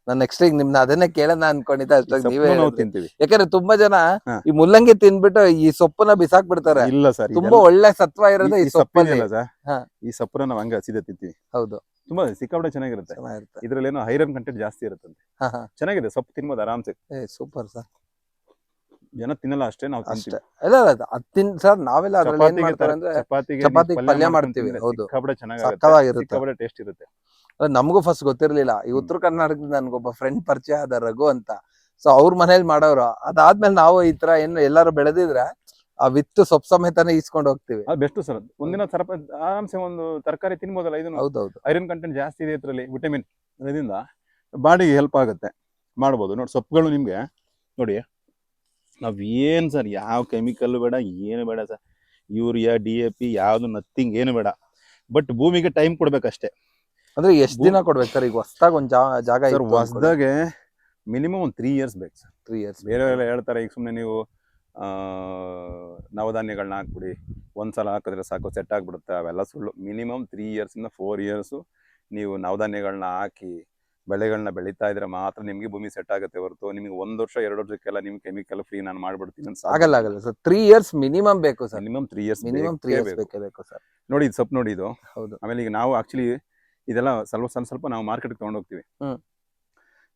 ನಾನು ನೆಕ್ಸ್ಟ್ ಈಗ ನಿಮ್ನ ಅದನ್ನೇ ಕೇಳೋಣ ಅನ್ಕೊಂಡಿದ್ದೆ ಅಷ್ಟಾಗಿ ನೀವೇ ಸೊಪ್ಪನ್ನು ನಾವು ಹೇಳಿದ್ರಿ. ತಿಂತೀವಿ. ಯಾಕಂದ್ರೆ ತುಂಬಾ ಜನ ಹಾ. ಈ ಮುಲ್ಲಂಗಿ ತಿನ್ಬಿಟ್ಟು ಈ ಸೊಪ್ಪನ್ನ ಬಿಸಾಕ್ ಬಿಡ್ತಾರೆ ಇಲ್ಲ ಸರ್ ತುಂಬಾ ಒಳ್ಳೆ ಸತ್ವ ಇರೋದು ಈ ಸೊಪ್ಪಲ್ಲಿ. ಸೊಪ್ಪಿದೆಯಲ್ಲ ಸರ್ ಹಾ. ಈ ಸೊಪ್ಪನ್ನ ನಾವು ಹಂಗೆ ಹಸಿದೆ ತಿಂತೀವಿ. ಹೌದು. ತುಂಬಾ ಸಿಕ್ಕಾಪಟ್ಟೆ ಚೆನ್ನಾಗಿರುತ್ತೆ. ಚೆನ್ನಾಗಿರುತ್ತೆ. ಇದ್ರಲ್ಲಿ ಏನೋ ಐರನ್ ಕಂಟೆಂಟ್ ಜಾಸ್ತಿ ಇರುತ್ತಂತೆ. ಹಾ ಹಾ. ಚೆನ್ನಾಗಿದೆ ಸೊಪ್ಪು ತಿನ್ಬೋದು ಆರಾಮ್ಸೆ. ಏ ಸೂಪರ್ ಸರ್ ಜನ ತಿನ್ನಲ್ಲ ಅಷ್ಟೇ ನಾವು ಅಷ್ಟೇ. ತಿಂತೀವಿ ಇಲ್ಲ ಇಲ್ಲ ಅದ್ ತಿನ್ ಸರ್ ನಾವೆಲ್ಲ ಅದ್ರಲ್ಲಿ ಏನ್ ಚಪಾತಿಗೆ ಮಾಡ್ತಾರೆ ಅಂದ್ರೆ ಚಪಾತಿಗೆ ಚಪಾತಿಗೆ ನೀವು ಪಲ್ಯ ಮಾಡ್ತೀವಿ, ಹೌದು. ಸಿಕ್ಕಾಪಟ್ಟೆ ಚೆನ್ನಾಗಿರುತ್ತೆ. ಸಕ್ಕತ್ತಾಗಿರುತ್ತೆ. ಸಿಕ್ಕಾಪಟ್ಟೆ ಟೇಸ್ಟ್ ಇರುತ್ತೆ. ನಮಗೂ ಫಸ್ಟ್ ಗೊತ್ತಿರ್ಲಿಲ್ಲ. ಈ ಉತ್ತರ ಕರ್ನಾಟಕದಿಂದ ನನ್ಗೊಬ್ಬ ಫ್ರೆಂಡ್ ಪರಿಚಯ ಆದ ರಘು ಅಂತ. ಸೊ ಅವ್ರ ಮನೇಲಿ ಮಾಡೋರು. ಅದಾದ್ಮೇಲೆ ನಾವು ಈ ತರ ಏನು ಎಲ್ಲಾರು ಬೆಳೆದಿದ್ರೆ ಆ ವಿತ್ತು ಸೊಪ್ಪು ಸಮೇತನೇ ಈಸ್ಕೊಂಡು ಹೋಗ್ತೀವಿ. ಅದು ಬೆಸ್ಟ್ ಸರ್ ಒಂದಿನ ಸರಪ ಆರಾಮ್ಸೆ ಒಂದು ತರಕಾರಿ ತಿನ್ಬೋದಲ್ಲ ಇದನ್ನು? ಹೌದೌದು. ಐರನ್ ಕಂಟೆಂಟ್ ಜಾಸ್ತಿ ಇದೆ ಇದರಲ್ಲಿ ವಿಟಮಿನ್ ಅದರಿಂದ ಬಾಡಿಗೆ ಹೆಲ್ಪ್ ಆಗುತ್ತೆ. ಮಾಡ್ಬೋದು. ನೋಡಿ ಸೊಪ್ಪುಗಳು ನಿಮಗೆ. ನೋಡಿ ನಾವು ಏನು ಸರ್ ಯಾವ ಕೆಮಿಕಲ್ ಬೇಡ ಏನು ಬೇಡ sir. Urea D A P ಯಾವುದು ನಥಿಂಗ್ ಏನು ಬೇಡ. ಬಟ್ ಭೂಮಿಗೆ ಟೈಮ್ ಕೊಡ್ಬೇಕಷ್ಟೇ. ಅಂದ್ರೆ ಎಷ್ಟ್ ದಿನ ಕೊಡ್ಬೇಕು ಸರ್? ಈಗ ಹೊಸ್ದಾಗ ಒಂದ್ ಜಾಗ ಸರ್ ಹೊಸ್ದಾಗೆ ಮಿನಿಮಮ್ ಒಂದು ತ್ರೀ ಇಯರ್ಸ್ ಬೇಕು ಸರ್. ತ್ರೀ ಇಯರ್ಸ್ ಬೇರೆ ಎಲ್ಲ ಹೇಳ್ತಾರೆ ಈಗ ಸುಮ್ಮನೆ ನೀವು ಆ, ನವಧಾನ್ಯಗಳನ್ನ ಹಾಕ್ಬಿಡಿ. ಒಂದ್ಸಲ ಹಾಕಿದ್ರೆ ಸಾಕು ಸೆಟ್ ಆಗ್ಬಿಡುತ್ತೆ. ಅವೆಲ್ಲ ಸುಳ್ಳು. ಮಿನಿಮಮ್ ತ್ರೀ ಇಯರ್ಸಿಂದ ಫೋರ್ ಇಯರ್ಸು ನೀವು ನವಧಾನ್ಯಗಳನ್ನ ಹಾಕಿ ಬೆಳೆಗಳನ್ನ ಬೆಳೀತಾ ಇದ್ರೆ ಮಾತ್ರ ನಿಮಗೆ ಭೂಮಿ ಸೆಟ್ ಆಗುತ್ತೆ ಹೊರತು. ನಿಮಗೆ ಒಂದು ವರ್ಷ ಎರಡು ವರ್ಷಕ್ಕೆಲ್ಲ ನಿಮ್ಗೆ ಕೆಮಿಕಲ್ ಫ್ರೀ ನಾನು ಮಾಡ್ಬಿಡ್ತೀನಿ ಅಂತ ಆಗಲ್ಲ ಆಗಲ್ಲ ಸರ್. ತ್ರೀ ಇಯರ್ಸ್ ಮಿನಿಮಮ್ ಬೇಕು sir. Minimum three years minimum three years ಬೇಕೇ. ಬೇಕು ಸರ್. ನೋಡಿ ಇದು ಸೊಪ್ಪು ನೋಡಿ ಇದು. ಹೌದು. ಆಮೇಲೆ ಈಗ ನಾವು ಆಕ್ಚುಲಿ ಇದೆಲ್ಲ ಸ್ವಲ್ಪ ಸ್ವಲ್ಪ ಸ್ವಲ್ಪ ನಾವು ಮಾರ್ಕೆಟ್ಗೆ ತೊಗೊಂಡೋಗ್ತೀವಿ. ಹ್ಮ್.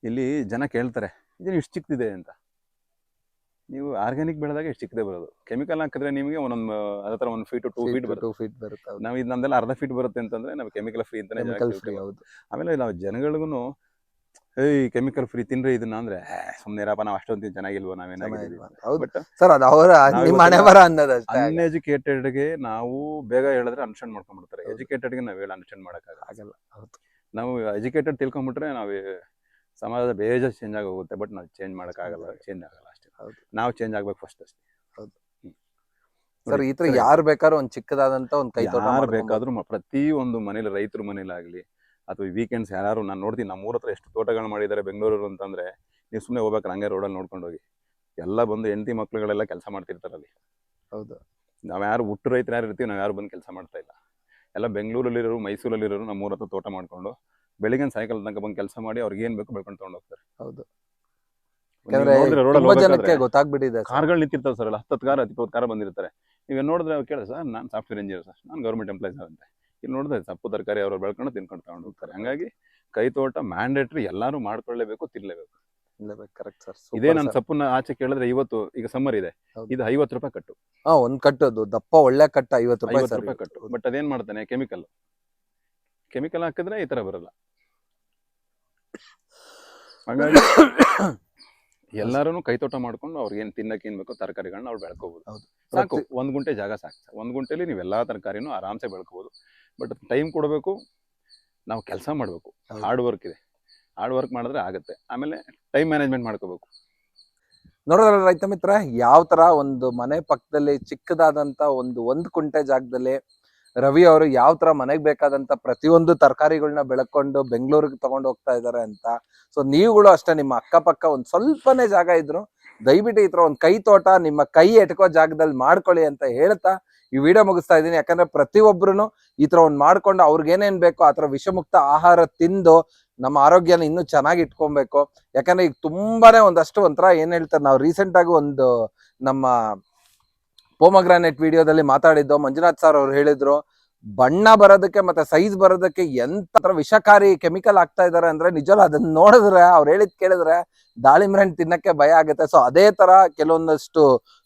ಇಲ್ಲಿ ಜನ ಕೇಳ್ತಾರೆ ಇದು ಇಷ್ಟು ಚಿಕ್ಕದಿದೆ ಅಂತ. ನೀವು ಆರ್ಗ್ಯಾನಿಕ್ ಬೆಳೆದಾಗ ಇಷ್ಟು ಚಿಕ್ಕದೇ ಬರೋದು. ಕೆಮಿಕಲ್ ಹಾಕಿದ್ರೆ ನಿಮಗೆ ಒಂದೊಂದು ಅದೇ ಥರ ಒಂದು ಫೀಟ್ ಟೂ ಫೀಟ್ ಬರುತ್ತೆ. ಟೂ ಫೀಟ್ ಬರುತ್ತೆ ನಾವು ಇದು ನಮ್ದೆಲ್ಲ ಅರ್ಧ ಫೀಟ್ ಬರುತ್ತೆ ಅಂತಂದ್ರೆ ನಾವು ಕೆಮಿಕಲ್ ಫ್ರೀ ಅಂತಾನೆ ಕೆಮಿಕಲ್ ಫ್ರೀ ಕೇಳ್ತೀವಿ. ಹೌದು. ಆಮೇಲೆ ನಾವು ಜನಗಳಿಗೂ ಏಯ್ ಕೆಮಿಕಲ್ ಫ್ರೀ ತಿನ್ರಿ ಇದನ್ನ ಅಂದ್ರೆ ಸುಮ್ನೆ ಇರಪ್ಪ ನಾವು ಅಷ್ಟೊಂದು ಚೆನ್ನಾಗಿಲ್ವ? ಹೌದು. ಸರ್ ಅದು ಅವರ ನಿಮ್ಮ ಹಣೆ ಬರ ಅನ್ಎಜುಕೇಟೆಡ್ಗೆ ನಾವು ಬೇಗ ಹೇಳಿದ್ರೆ ಅಂಡರ್ಸ್ಟ್ಯಾಂಡ್ ಮಾಡ್ಕೊಂಡ್ಬಿಡ್ತಾರೆ. ಎಜುಕೇಟೆಡ್ಗೆ ನಾವು ಹೇಳಿ ಅಂಡರ್ಸ್ಟ್ಯಾಂಡ್ ಮಾಡೋಕ್ಕಾಗಲ್ಲ. ನಾವು ಎಜುಕೇಟೆಡ್ ತಿಳ್ಕೊಂಡ್ಬಿಟ್ರೆ ನಾವು ಸಮಾಜದ ಬೇಜ ಚೇಂಜ್ ಆಗಿ ಹೋಗುತ್ತೆ ಬಟ್ ನಾವು ಚೇಂಜ್ ಮಾಡೋಕ್ಕಾಗಲ್ಲ ಚೇಂಜ್ ಆಗಲ್ಲ ಅಷ್ಟೇ. ಹೌದು. ನಾವು ಚೇಂಜ್ ಆಗ್ಬೇಕು ಫಸ್ಟ್ ಅಷ್ಟೇ. ಸರ್ ಈ ತರ. ಯಾರು ಬೇಕಾದ್ರೂ ಒಂದ್ ಚಿಕ್ಕದಾದಂತ ಒಂದು ಕೈ ಯಾರು. ಬೇಕಾದ್ರೂ ಪ್ರತಿ ಒಂದು ಮನೇಲಿ ರೈತರ ಮನೇಲಾಗ್ಲಿ ಅಥವಾ ವೀಕೆಂಡ್ಸ್ ಯಾರು ನಾನು ನೋಡ್ತೀನಿ ನಮ್ಮ ಊರ ಹತ್ರ ಎಷ್ಟು ತೋಟಗಳು ಮಾಡಿದ್ದಾರೆ ಬೆಂಗಳೂರು ಅಂತಂದ್ರೆ ನೀವು ಸುಮ್ಮನೆ ಹೋಗ್ಬೇಕು ಹಂಗೆ ರೋಡಲ್ಲಿ ನೋಡ್ಕೊಂಡು ಹೋಗಿ ಎಲ್ಲ ಬಂದು ಹೆಂಡತಿ ಮಕ್ಳುಗಳೆಲ್ಲ ಕೆಲಸ ಮಾಡ್ತಿರ್ತಾರಲ್ಲಿ ಹೌದು. ನಾವು ಯಾರು ಹುಟ್ಟು ರೈತರು ಯಾರು ಇರ್ತೀವಿ ನಾವು ಯಾರು ಬಂದು ಕೆಲಸ ಮಾಡ್ತಾ ಇಲ್ಲ. ಎಲ್ಲ ಬೆಂಗಳೂರಲ್ಲಿರೋರು ಮೈಸೂರಲ್ಲಿರೋರು ನಮ್ಮ ಊರ ಹತ್ರ ತೋಟ ಮಾಡ್ಕೊಂಡು ಬೆಳಿಗ್ಗೆ ಸಾಯಂಕಾಲ ತನಕ ಬಂದು ಕೆಲಸ ಮಾಡಿ ಅವ್ರಿಗೆ ಏನ್ ಬೇಕು ಬೆಳ್ಕೊಂಡು ತಗೊಂಡು ಹೋಗ್ತಾರೆ. ಹೌದು. ಜನಕ್ಕೆ ಗೊತ್ತಾಗ್ಬಿಟ್ಟಿದೆ ಸರ್. ಕಾರ್ಗಳು ನಿಂತಿರ್ತಾರೆ ಸರ್ ಹತ್ತು ಕಾರ್ ಇಪ್ಪತ್ತು ಕಾರ್ ಬಂದಿರ್ತಾರೆ. ನೀವು ನೋಡಿದ್ರೆ ಕೇಳಿದ್ರೆ ಕೇಳಿ ಸರ್ ನಾನು ಸಾಫ್ಟ್ವೇರ್ ಇಂಜಿನಿಯರ್ ಸರ್ ನಾನು ಗೌರ್ಮೆಂಟ್ ಎಂಪ್ಲಾಯ್ ಅಂತ. ಇಲ್ಲಿ ನೋಡಿದ್ರೆ ಸೊಪ್ಪು ತರಕಾರಿ ಅವರು ಬೆಳ್ಕೊಂಡು ತಿನ್ಕೊಂಡು ತಗೊಂಡು ಹೋಗ್ತಾರೆ. ಹಂಗಾಗಿ ಕೈ ತೋಟ ಮ್ಯಾಂಡೇಟ್ರಿ ಎಲ್ಲರೂ ಮಾಡ್ಕೊಳ್ಳೇಬೇಕು ತಿನ್ಲೇಬೇಕು. ಕರೆಕ್ಟ್ ಸರ್ ಇದೇ ನಾನು ಸಪ್ಪನ್ನ ಆಚೆ ಕೇಳಿದ್ರೆ ಇವತ್ತು ಈಗ ಸಮ್ಮರ್ ಇದೆ. ಇದು ಐವತ್ತು ರೂಪಾಯಿ ಕಟ್ಟು. ಹಾ ಒಂದ್ ಕಟ್ಟೋದು. ದಪ್ಪ ಒಳ್ಳೆ ಕಟ್ಟ ಐವತ್ತು ರೂಪಾಯಿ ರೂಪಾಯಿ ಕಟ್ಟು. ಬಟ್ ಅದೇನ್ ಮಾಡ್ತಾನೆ ಕೆಮಿಕಲ್ ಕೆಮಿಕಲ್ ಹಾಕಿದ್ರೆ ಈ ತರ ಬರಲ್ಲ. ಹಾಗಾಗಿ ಎಲ್ಲಾರು ಕೈತೋಟ ಮಾಡ್ಕೊಂಡು ಅವ್ರಿಗೆ ಏನ್ ತಿನ್ನಕ್ಕೆ ಏನ್ ಬೇಕೋ ತರಕಾರಿಗಳನ್ನ ಅವ್ರು ಬೆಳ್ಕೋಬಹುದು ಹೌದು. ಸಾಕು ಒಂದ್ ಗುಂಟೆ ಜಾಗ ಸಾಕು ಸರ್. ಒಂದ್ ಗುಂಟೆಲಿ ನೀವು ಎಲ್ಲಾ ತರಕಾರಿನೂ ಆರಾಮ್ಸೆ ಬೆಳ್ಕೋಬಹುದು ಬಟ್ ಟೈಮ್ ಕೊಡಬೇಕು ನಾವು ಕೆಲಸ ಮಾಡಬೇಕು. ಹೌದು. ಹಾರ್ಡ್ ವರ್ಕ್ ಇದೆ. ಹಾರ್ಡ್ ವರ್ಕ್ ಮಾಡಿದ್ರೆ ಆಗುತ್ತೆ. ಆಮೇಲೆ ಟೈಮ್ ಮ್ಯಾನೇಜ್ಮೆಂಟ್ ಮಾಡ್ಕೋಬೇಕು. ನೋಡೋದಲ್ಲ ರೈತ ಮಿತ್ರ ಯಾವ ತರ ಒಂದು ಮನೆ ಪಕ್ಕದಲ್ಲಿ ಚಿಕ್ಕದಾದಂತ ಒಂದು ಒಂದ್ ಕುಂಟೆ ಜಾಗದಲ್ಲಿ ರವಿ ಅವರು ಯಾವ ತರ ಮನೆಗೆ ಬೇಕಾದಂತ ಪ್ರತಿಯೊಂದು ತರಕಾರಿಗಳನ್ನ ಬೆಳಕೊಂಡು ಬೆಂಗಳೂರಿಗೆ ತಗೊಂಡು ಹೋಗ್ತಾ ಇದ್ದಾರೆ ಅಂತ. ಸೊ ನೀವುಗಳು ಅಷ್ಟೇ ನಿಮ್ಮ ಅಕ್ಕಪಕ್ಕ ಒಂದ್ ಸ್ವಲ್ಪನೇ ಜಾಗ ಇದ್ರು ದಯವಿಟ್ಟು ಈ ತರ ಒಂದ್ ಕೈ ತೋಟ ನಿಮ್ಮ ಕೈ ಎಟ್ಕೋ ಜಾಗದಲ್ಲಿ ಮಾಡ್ಕೊಳ್ಳಿ ಅಂತ ಹೇಳ್ತಾ ಈ ವಿಡಿಯೋ ಮುಗಿಸ್ತಾ ಇದೀನಿ ಯಾಕಂದ್ರೆ ಪ್ರತಿಯೊಬ್ರು ಈ ತರ ಒಂದ್ ಮಾಡ್ಕೊಂಡು ಅವ್ರಿಗೆ ಏನೇನ್ ಬೇಕೋ ಆ ತರ ವಿಷಮುಕ್ತ ಆಹಾರ ತಿಂದು ನಮ್ಮ ಆರೋಗ್ಯನ ಇನ್ನೂ ಚೆನ್ನಾಗಿ ಇಟ್ಕೊಬೇಕು. ಯಾಕಂದ್ರೆ ಈಗ ತುಂಬಾನೇ ಒಂದಷ್ಟು ಒಂಥರ ಏನ್ ಹೇಳ್ತಾರೆ, ನಾವು ರೀಸೆಂಟ್ ಆಗಿ ಒಂದು ನಮ್ಮ ಪೋಮಗ್ರಾನೆಟ್ ವಿಡಿಯೋದಲ್ಲಿ ಮಾತಾಡಿದ್ದು, ಮಂಜುನಾಥ್ ಸರ್ ಅವ್ರು ಹೇಳಿದ್ರು, ಬಣ್ಣ ಬರೋದಕ್ಕೆ ಮತ್ತೆ ಸೈಜ್ ಬರೋದಕ್ಕೆ ಎಂತ ವಿಷಕಾರಿ ಕೆಮಿಕಲ್ ಆಗ್ತಾ ಇದಾರೆ ಅಂದ್ರೆ ನಿಜವಲ್ಲ ಅದನ್ನ ನೋಡಿದ್ರೆ, ಅವ್ರು ಹೇಳಿದ್ ಕೇಳಿದ್ರೆ ದಾಳಿಂಬ್ರೆ ಹಣ್ಣು ತಿನ್ನಕ್ಕೆ ಭಯ ಆಗುತ್ತೆ. ಸೊ ಅದೇ ತರ ಕೆಲವೊಂದಷ್ಟು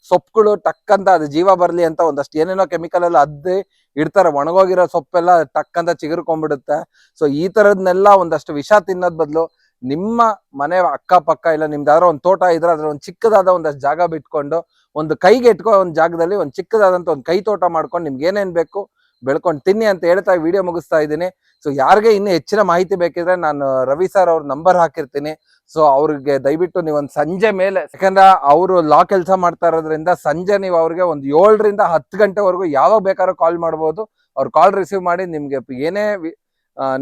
ಸೊಪ್ಪುಗಳು ಟಕ್ ಅಂತ ಅದು ಜೀವ ಬರ್ಲಿ ಅಂತ ಒಂದಷ್ಟು ಏನೇನೋ ಕೆಮಿಕಲ್ ಎಲ್ಲ ಅದ್ದಿ ಇಡ್ತಾರೆ. ಒಣಗೋಗಿರೋ ಸೊಪ್ಪೆಲ್ಲ ಟಕ್ ಅಂತ ಚಿಗುರ್ಕೊಂಡ್ಬಿಡುತ್ತೆ. ಸೊ ಈ ತರದ್ನೆಲ್ಲ ಒಂದಷ್ಟು ವಿಷ ತಿನ್ನೋದ್ ಬದಲು ನಿಮ್ಮ ಮನೆ ಅಕ್ಕಪಕ್ಕ ಇಲ್ಲ ನಿಮ್ದು ಯಾವ್ದಾರ ಒಂದು ತೋಟ ಇದ್ರೆ ಅದ್ರ ಒಂದು ಚಿಕ್ಕದಾದ ಒಂದಷ್ಟು ಜಾಗ ಬಿಟ್ಕೊಂಡು ಒಂದು ಕೈಗೆ ಇಟ್ಕೋ ಒಂದು ಜಾಗದಲ್ಲಿ ಒಂದು ಚಿಕ್ಕದಾದಂತ ಒಂದು ಕೈ ತೋಟ ಮಾಡ್ಕೊಂಡು ನಿಮ್ಗೆ ಏನೇನ್ ಬೇಕು ಬೆಳ್ಕೊಂಡು ತಿನ್ನಿ ಅಂತ ಹೇಳ್ತಾ ವಿಡಿಯೋ ಮುಗಿಸ್ತಾ ಇದ್ದೀನಿ. ಸೊ ಯಾರಿಗೆ ಇನ್ನೂ ಹೆಚ್ಚಿನ ಮಾಹಿತಿ ಬೇಕಿದ್ರೆ ನಾನು ರವಿ ಸರ್ ಅವ್ರ ನಂಬರ್ ಹಾಕಿರ್ತೀನಿ. ಸೊ ಅವ್ರಿಗೆ ದಯವಿಟ್ಟು ನೀವು ಒಂದು ಸಂಜೆ ಮೇಲೆ, ಯಾಕಂದ್ರೆ ಅವರು ಲಾ ಕೆಲಸ ಮಾಡ್ತಾ ಇರೋದ್ರಿಂದ ಸಂಜೆ ನೀವು ಅವ್ರಿಗೆ ಒಂದು ಏಳರಿಂದ ಹತ್ತು ಗಂಟೆವರೆಗೂ ಯಾವಾಗ ಬೇಕಾದ್ರೂ ಕಾಲ್ ಮಾಡ್ಬೋದು. ಅವ್ರ ಕಾಲ್ ರಿಸೀವ್ ಮಾಡಿ ನಿಮಗೆ ಏನೇ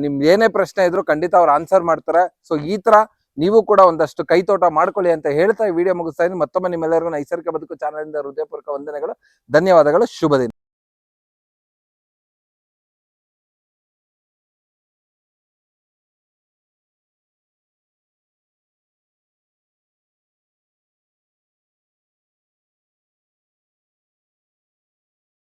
ನಿಮ್ಗೆ ಏನೇ ಪ್ರಶ್ನೆ ಇದ್ರು ಖಂಡಿತ ಅವ್ರು ಆನ್ಸರ್ ಮಾಡ್ತಾರೆ. ಸೊ ಈ ತರ ನೀವು ಕೂಡ ಒಂದಷ್ಟು ಕೈತೋಟ ಮಾಡ್ಕೊಳ್ಳಿ ಅಂತ ಹೇಳ್ತಾ ಈ ವಿಡಿಯೋ ಮುಗಿಸ್ತಾ ಇದ್ದೀನಿ. ಮತ್ತೊಮ್ಮೆ ನಿಮ್ಮೆಲ್ಲರಿಗೂ ನೈಸರ್ಗಿಕ ಬದುಕು ಚಾನಲ್ ಇಂದ ಹೃದಯಪೂರ್ವಕ ವಂದನೆಗಳು. ಧನ್ಯವಾದಗಳು. ಶುಭ ದಿನ.